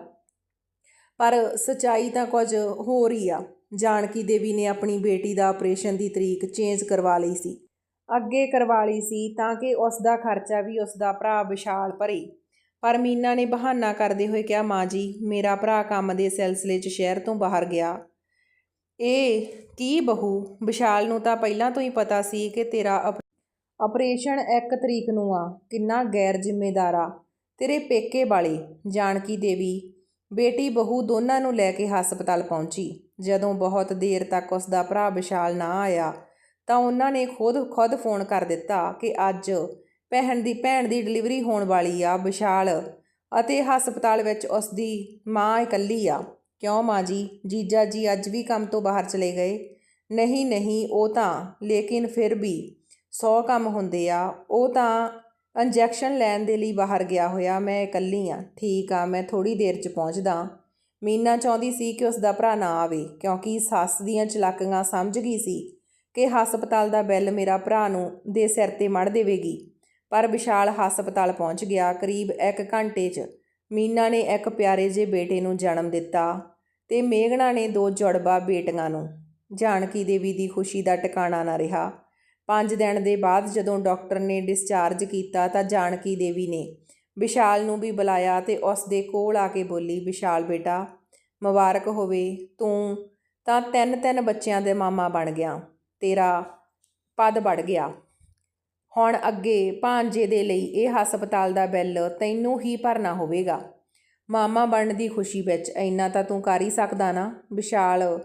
[SPEAKER 1] ਪਰ ਸਚਾਈ ਤਾਂ ਕੁਝ ਹੋਰ ਹੀ ਆ। ਜਾਨਕੀ ਦੇਵੀ ਨੇ ਆਪਣੀ ਬੇਟੀ ਦਾ ਆਪਰੇਸ਼ਨ ਦੀ ਤਰੀਕ ਚੇਂਜ ਕਰਵਾ ਲਈ ਸੀ। ਅੱਗੇ ਕਰਵਾ ਲਈ ਸੀ ਤਾਂ ਕਿ ਉਸ ਦਾ ਖਰਚਾ ਵੀ ਉਸ ਦਾ ਭਰਾ ਵਿਸ਼ਾਲ ਭਰੇ। ਪਰ ਮੀਨਾ ਨੇ ਬਹਾਨਾ ਕਰਦੇ ਹੋਏ ਕਿਹਾ, ਮਾਂ ਜੀ, ਮੇਰਾ ਭਰਾ ਕੰਮ ਦੇ ਸਿਲਸਿਲੇ 'ਚ ਸ਼ਹਿਰ ਤੋਂ ਬਾਹਰ ਗਿਆ। ਇਹ ਕੀ ਬਹੂ? ਵਿਸ਼ਾਲ ਨੂੰ ਤਾਂ ਪਹਿਲਾਂ ਤੋਂ ਹੀ ਪਤਾ ਸੀ ਕਿ ਤੇਰਾ ਅਪ- ਆਪਰੇਸ਼ਨ 1 ਤਰੀਕ ਨੂੰ ਆ। ਕਿੰਨਾ ਗੈਰ ਜ਼ਿੰਮੇਦਾਰ ਆ। ਤੇਰੇ ਪੇਕੇ ਵਾਲੇ, ਜਾਨਕੀ ਦੇਵੀ, ਬੇਟੀ, ਬਹੂ ਦੋਨਾਂ ਨੂੰ ਲੈ ਕੇ ਹਸਪਤਾਲ ਪਹੁੰਚੀ। ਜਦੋਂ ਬਹੁਤ ਦੇਰ ਤੱਕ ਉਸ ਦਾ ਭਰਾ ਵਿਸ਼ਾਲ ਨਾ ਆਇਆ, ਤਾਂ ਉਹਨਾਂ ਨੇ ਖੁਦ ਖੁਦ ਫੋਨ ਕਰ ਦਿੱਤਾ ਕਿ ਅੱਜ ਭੈਣ ਦੀ ਭੈਣ ਦੀ ਡਿਲੀਵਰੀ ਹੋਣ ਵਾਲੀ ਆ, ਵਿਸ਼ਾਲ। ਅਤੇ ਹਸਪਤਾਲ ਵਿੱਚ ਉਸ ਦੀ ਮਾਂ ਇਕੱਲੀ ਆ। ਕਿਉਂ ਮਾਂ ਜੀ? ਜੀਜਾ ਜੀ ਅੱਜ ਵੀ ਕੰਮ ਤੋਂ ਬਾਹਰ ਚਲੇ ਗਏ। ਨਹੀਂ ਨਹੀਂ, ਉਹ ਤਾਂ, ਲੇਕਿਨ ਫਿਰ ਵੀ 100 ਕੰਮ ਹੁੰਦੇ ਆ। ਉਹ ਤਾਂ ਇੰਜੈਕਸ਼ਨ ਲੈਣ ਦੇ ਲਈ ਬਾਹਰ ਗਿਆ ਹੋਇਆ। ਮੈਂ ਇਕੱਲੀ ਆ। ਠੀਕ ਆ, ਮੈਂ ਥੋੜੀ ਦੇਰ 'ਚ ਪਹੁੰਚਦਾ। ਮੀਨਾ ਚਾਹੁੰਦੀ ਸੀ ਕਿ ਉਸ ਦਾ ਭਰਾ ਨਾ ਆਵੇ, ਕਿਉਂਕਿ ਸੱਸ ਦੀਆਂ ਚਲਾਕੀਆਂ ਸਮਝ ਗਈ ਸੀ ਕਿ ਹਸਪਤਾਲ ਦਾ ਬਿੱਲ ਮੇਰਾ ਭਰਾ ਨੂੰ ਦੇ ਸਿਰ ਤੇ ਮੜ ਦੇਵੇਗੀ। ਪਰ ਵਿਸ਼ਾਲ ਹਸਪਤਾਲ ਪਹੁੰਚ ਗਿਆ ਕਰੀਬ 1 ਘੰਟੇ 'ਚ। ਮੀਨਾ ਨੇ ਇੱਕ ਪਿਆਰੇ ਜਿਹੇ ਬੇਟੇ ਨੂੰ ਜਨਮ ਦਿੱਤਾ ਤੇ ਮੇਘਣਾ ਨੇ ਦੋ ਜੁੜਵਾ ਬੇਟੀਆਂ ਨੂੰ। ਜਾਨਕੀ ਦੇਵੀ ਦੀ ਖੁਸ਼ੀ ਦਾ ਟਿਕਾਣਾ ਨਾ ਰਿਹਾ। ਪੰਜ ਦਿਨ ਦੇ ਬਾਅਦ ਜਦੋਂ ਡਾਕਟਰ ਨੇ ਡਿਸਚਾਰਜ ਕੀਤਾ ਤਾਂ ਜਾਨਕੀ ਦੇਵੀ ਨੇ ਵਿਸ਼ਾਲ ਨੂੰ ਵੀ ਬੁਲਾਇਆ ਤੇ ਉਸ ਦੇ ਕੋਲ ਆ ਕੇ ਬੋਲੀ, ਵਿਸ਼ਾਲ ਬੇਟਾ, ਮੁਬਾਰਕ ਹੋਵੇ, ਤੂੰ ਤਾਂ ਤਿੰਨ ਤਿੰਨ ਬੱਚਿਆਂ ਦੇ ਮਾਮਾ ਬਣ ਗਿਆ। ਤੇਰਾ ਪਦ ਵੜ ਗਿਆ। ਹੁਣ ਅੱਗੇ ਭਾਂਜੇ ਦੇ ਲਈ ਇਹ ਹਸਪਤਾਲ ਦਾ ਬਿੱਲ ਤੈਨੂੰ ਹੀ ਭਰਨਾ ਹੋਵੇਗਾ। ਮਾਮਾ ਬਣਨ ਦੀ ਖੁਸ਼ੀ ਵਿੱਚ ਇੰਨਾ ਤਾਂ ਤੂੰ ਕਰ ਹੀ ਸਕਦਾ ਨਾ। ਵਿਸ਼ਾਲ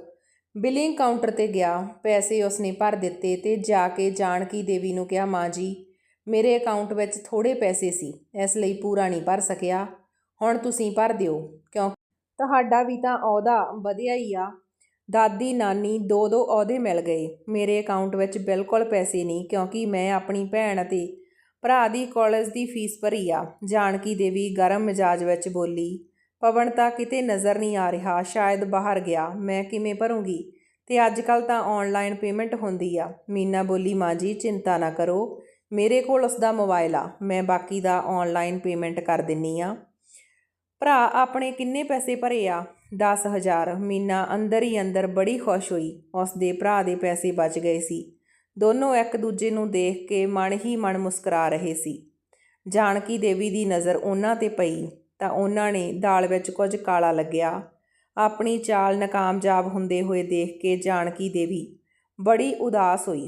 [SPEAKER 1] ਬਿਲਿੰਗ ਕਾਊਂਟਰ ਤੇ ਗਿਆ। ਪੈਸੇ ਉਸਨੇ ਭਰ ਦਿੱਤੇ ਤੇ ਜਾ ਕੇ ਜਾਨਕੀ ਦੇਵੀ ਨੂੰ ਕਿਹਾ, ਮਾਂ ਜੀ, ਮੇਰੇ ਅਕਾਊਂਟ ਵਿੱਚ ਥੋੜੇ ਪੈਸੇ ਸੀ। ਇਸ ਲਈ ਪੂਰਾ ਨਹੀਂ ਭਰ ਸਕਿਆ। ਹੁਣ ਤੁਸੀਂ ਭਰ ਦਿਓ। ਕਿਉਂ? ਤੁਹਾਡਾ ਵੀ ਤਾਂ ਅਹੁਦਾ ਵਧਿਆ ਹੀ ਆ। ਦਾਦੀ, ਨਾਨੀ ਦੋ ਦੋ ਅਹੁਦੇ ਮਿਲ ਗਏ। ਮੇਰੇ ਅਕਾਊਂਟ ਵਿੱਚ ਬਿਲਕੁਲ ਪੈਸੇ ਨਹੀਂ, ਕਿਉਂਕਿ ਮੈਂ ਆਪਣੀ ਭੈਣ ਅਤੇ ਭਰਾ ਦੀ ਕਾਲਜ ਦੀ ਫੀਸ ਭਰੀ ਆ। ਜਾਨਕੀ ਦੇਵੀ ਗਰਮ ਮਿਜਾਜ ਵਿੱਚ ਬੋਲੀ, ਪਵਨ ਤਾਂ ਕਿਤੇ ਨਜ਼ਰ ਨਹੀਂ ਆ ਰਿਹਾ, ਸ਼ਾਇਦ ਬਾਹਰ ਗਿਆ, ਮੈਂ ਕਿਵੇਂ ਭਰੂੰਗੀ? ਤੇ ਅੱਜ ਕੱਲ ਤਾਂ ਆਨਲਾਈਨ ਪੇਮੈਂਟ ਹੁੰਦੀ ਆ। ਮੀਨਾ ਬੋਲੀ, ਮਾਂ ਜੀ, ਚਿੰਤਾ ਨਾ ਕਰੋ, ਮੇਰੇ ਕੋਲ ਉਸ ਦਾ ਮੋਬਾਈਲ ਆ, ਮੈਂ ਬਾਕੀ ਦਾ ਆਨਲਾਈਨ ਪੇਮੈਂਟ ਕਰ ਦਿੰਨੀ ਆ। ਭਰਾ ਆਪਣੇ ਕਿੰਨੇ ਪੈਸੇ ਭਰੇ ਆ? 10000 ਮੀਨਾ ਅੰਦਰ ਹੀ ਅੰਦਰ ਬੜੀ ਖੁਸ਼ ਹੋਈ। ਉਸ ਦੇ ਭਰਾ ਦੇ ਪੈਸੇ ਬਚ ਗਏ ਸੀ। ਦੋਨੋਂ ਇੱਕ ਦੂਜੇ ਨੂੰ ਦੇਖ ਕੇ ਮਨ ਹੀ ਮਨ ਮੁਸਕਰਾ ਰਹੇ ਸੀ। ਜਾਨਕੀ ਦੇਵੀ ਦੀ ਨਜ਼ਰ ਉਹਨਾਂ ਤੇ ਪਈ, ਤਾਂ ਉਹਨਾਂ ਨੇ ਦਾਲ ਵਿੱਚ ਕੁਝ ਕਾਲਾ ਲੱਗਿਆ। ਆਪਣੀ ਚਾਲ ਨਾਕਾਮਯਾਬ ਹੁੰਦੇ ਹੋਏ ਦੇਖ ਕੇ ਜਾਨਕੀ ਦੇਵੀ ਬੜੀ ਉਦਾਸ ਹੋਈ।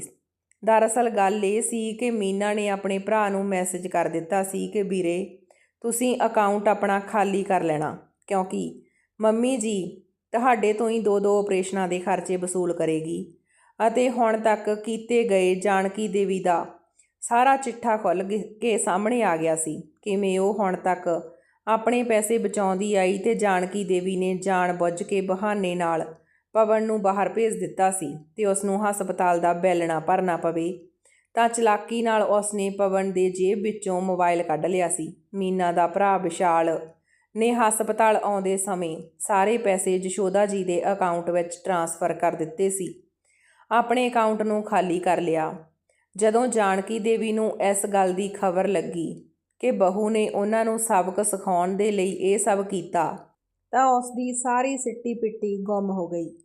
[SPEAKER 1] ਦਰਅਸਲ ਗੱਲ ਇਹ ਸੀ ਕਿ ਮੀਨਾ ਨੇ ਆਪਣੇ ਭਰਾ ਨੂੰ ਮੈਸੇਜ ਕਰ ਦਿੱਤਾ ਸੀ ਕਿ, ਵੀਰੇ ਤੁਸੀਂ ਅਕਾਊਂਟ ਆਪਣਾ ਖਾਲੀ ਕਰ ਲੈਣਾ। ਕਿਉਂਕਿ ਮੰਮੀ ਜੀ ਤੁਹਾਡੇ ਤੋਂ ਹੀ ਦੋ ਦੋ ਆਪਰੇਸ਼ਨਾਂ ਦੇ ਖਰਚੇ ਵਸੂਲ ਕਰੇਗੀ ਅਤੇ ਹੁਣ ਤੱਕ ਕੀਤੇ ਗਏ ਜਾਣਕੀ ਦੇਵੀ ਦਾ ਸਾਰਾ ਚਿੱਠਾ ਖੁੱਲ੍ਹ ਗ- ਕੇ ਸਾਹਮਣੇ ਆ ਗਿਆ ਸੀ। ਕਿਵੇਂ ਉਹ ਹੁਣ ਤੱਕ ਆਪਣੇ ਪੈਸੇ ਬਚਾਉਂਦੀ ਆਈ ਤੇ ਜਾਣਕੀ ਦੇਵੀ ਨੇ ਜਾਣ ਬੁੱਝ ਕੇ ਬਹਾਨੇ ਨਾਲ ਪਵਨ ਨੂੰ ਬਾਹਰ ਭੇਜ ਦਿੱਤਾ ਸੀ ਤੇ ਉਸ ਨੂੰ ਹਸਪਤਾਲ ਦਾ ਬਿੱਲ ਨਾ ਭਰਨਾ ਪਵੇ। ਤਾਂ ਚਲਾਕੀ ਨਾਲ ਉਸ ਨੇ ਪਵਨ ਦੇ ਜੇਬ ਵਿੱਚੋਂ ਮੋਬਾਈਲ ਕੱਢ ਲਿਆ ਸੀ। ਮੀਨਾ ਦਾ ਭਰਾ ਵਿਸ਼ਾਲ ਨੇ ਹਸਪਤਾਲ ਆਉਂਦੇ ਸਮੇਂ ਸਾਰੇ ਪੈਸੇ ਜਸ਼ੋਦਾ ਜੀ ਦੇ ਅਕਾਊਂਟ ਵਿੱਚ ਟਰਾਂਸਫਰ ਕਰ ਦਿੱਤੇ ਸੀ। ਆਪਣੇ ਅਕਾਊਂਟ ਨੂੰ ਖਾਲੀ ਕਰ ਲਿਆ। ਜਦੋਂ ਜਾਨਕੀ ਦੇਵੀ ਨੂੰ ਇਸ ਗੱਲ ਦੀ ਖਬਰ ਲੱਗੀ ਕਿ ਬਹੂ ਨੇ ਉਹਨਾਂ ਨੂੰ ਸਬਕ ਸਿਖਾਉਣ ਦੇ ਲਈ ਇਹ ਸਭ ਕੀਤਾ, ਤਾਂ ਉਸ ਦੀ ਸਾਰੀ ਸਿੱਟੀ ਪਿੱਟੀ ਗੁੰਮ ਹੋ ਗਈ।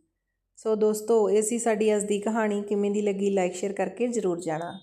[SPEAKER 1] ਸੋ ਦੋਸਤੋ, ਇਹ ਸੀ ਸਾਡੀ ਅੱਜ ਦੀ ਕਹਾਣੀ। ਕਿਵੇਂ ਦੀ ਲੱਗੀ ਲਾਈਕ ਸ਼ੇਅਰ ਕਰਕੇ ਜ਼ਰੂਰ ਜਾਣਾ।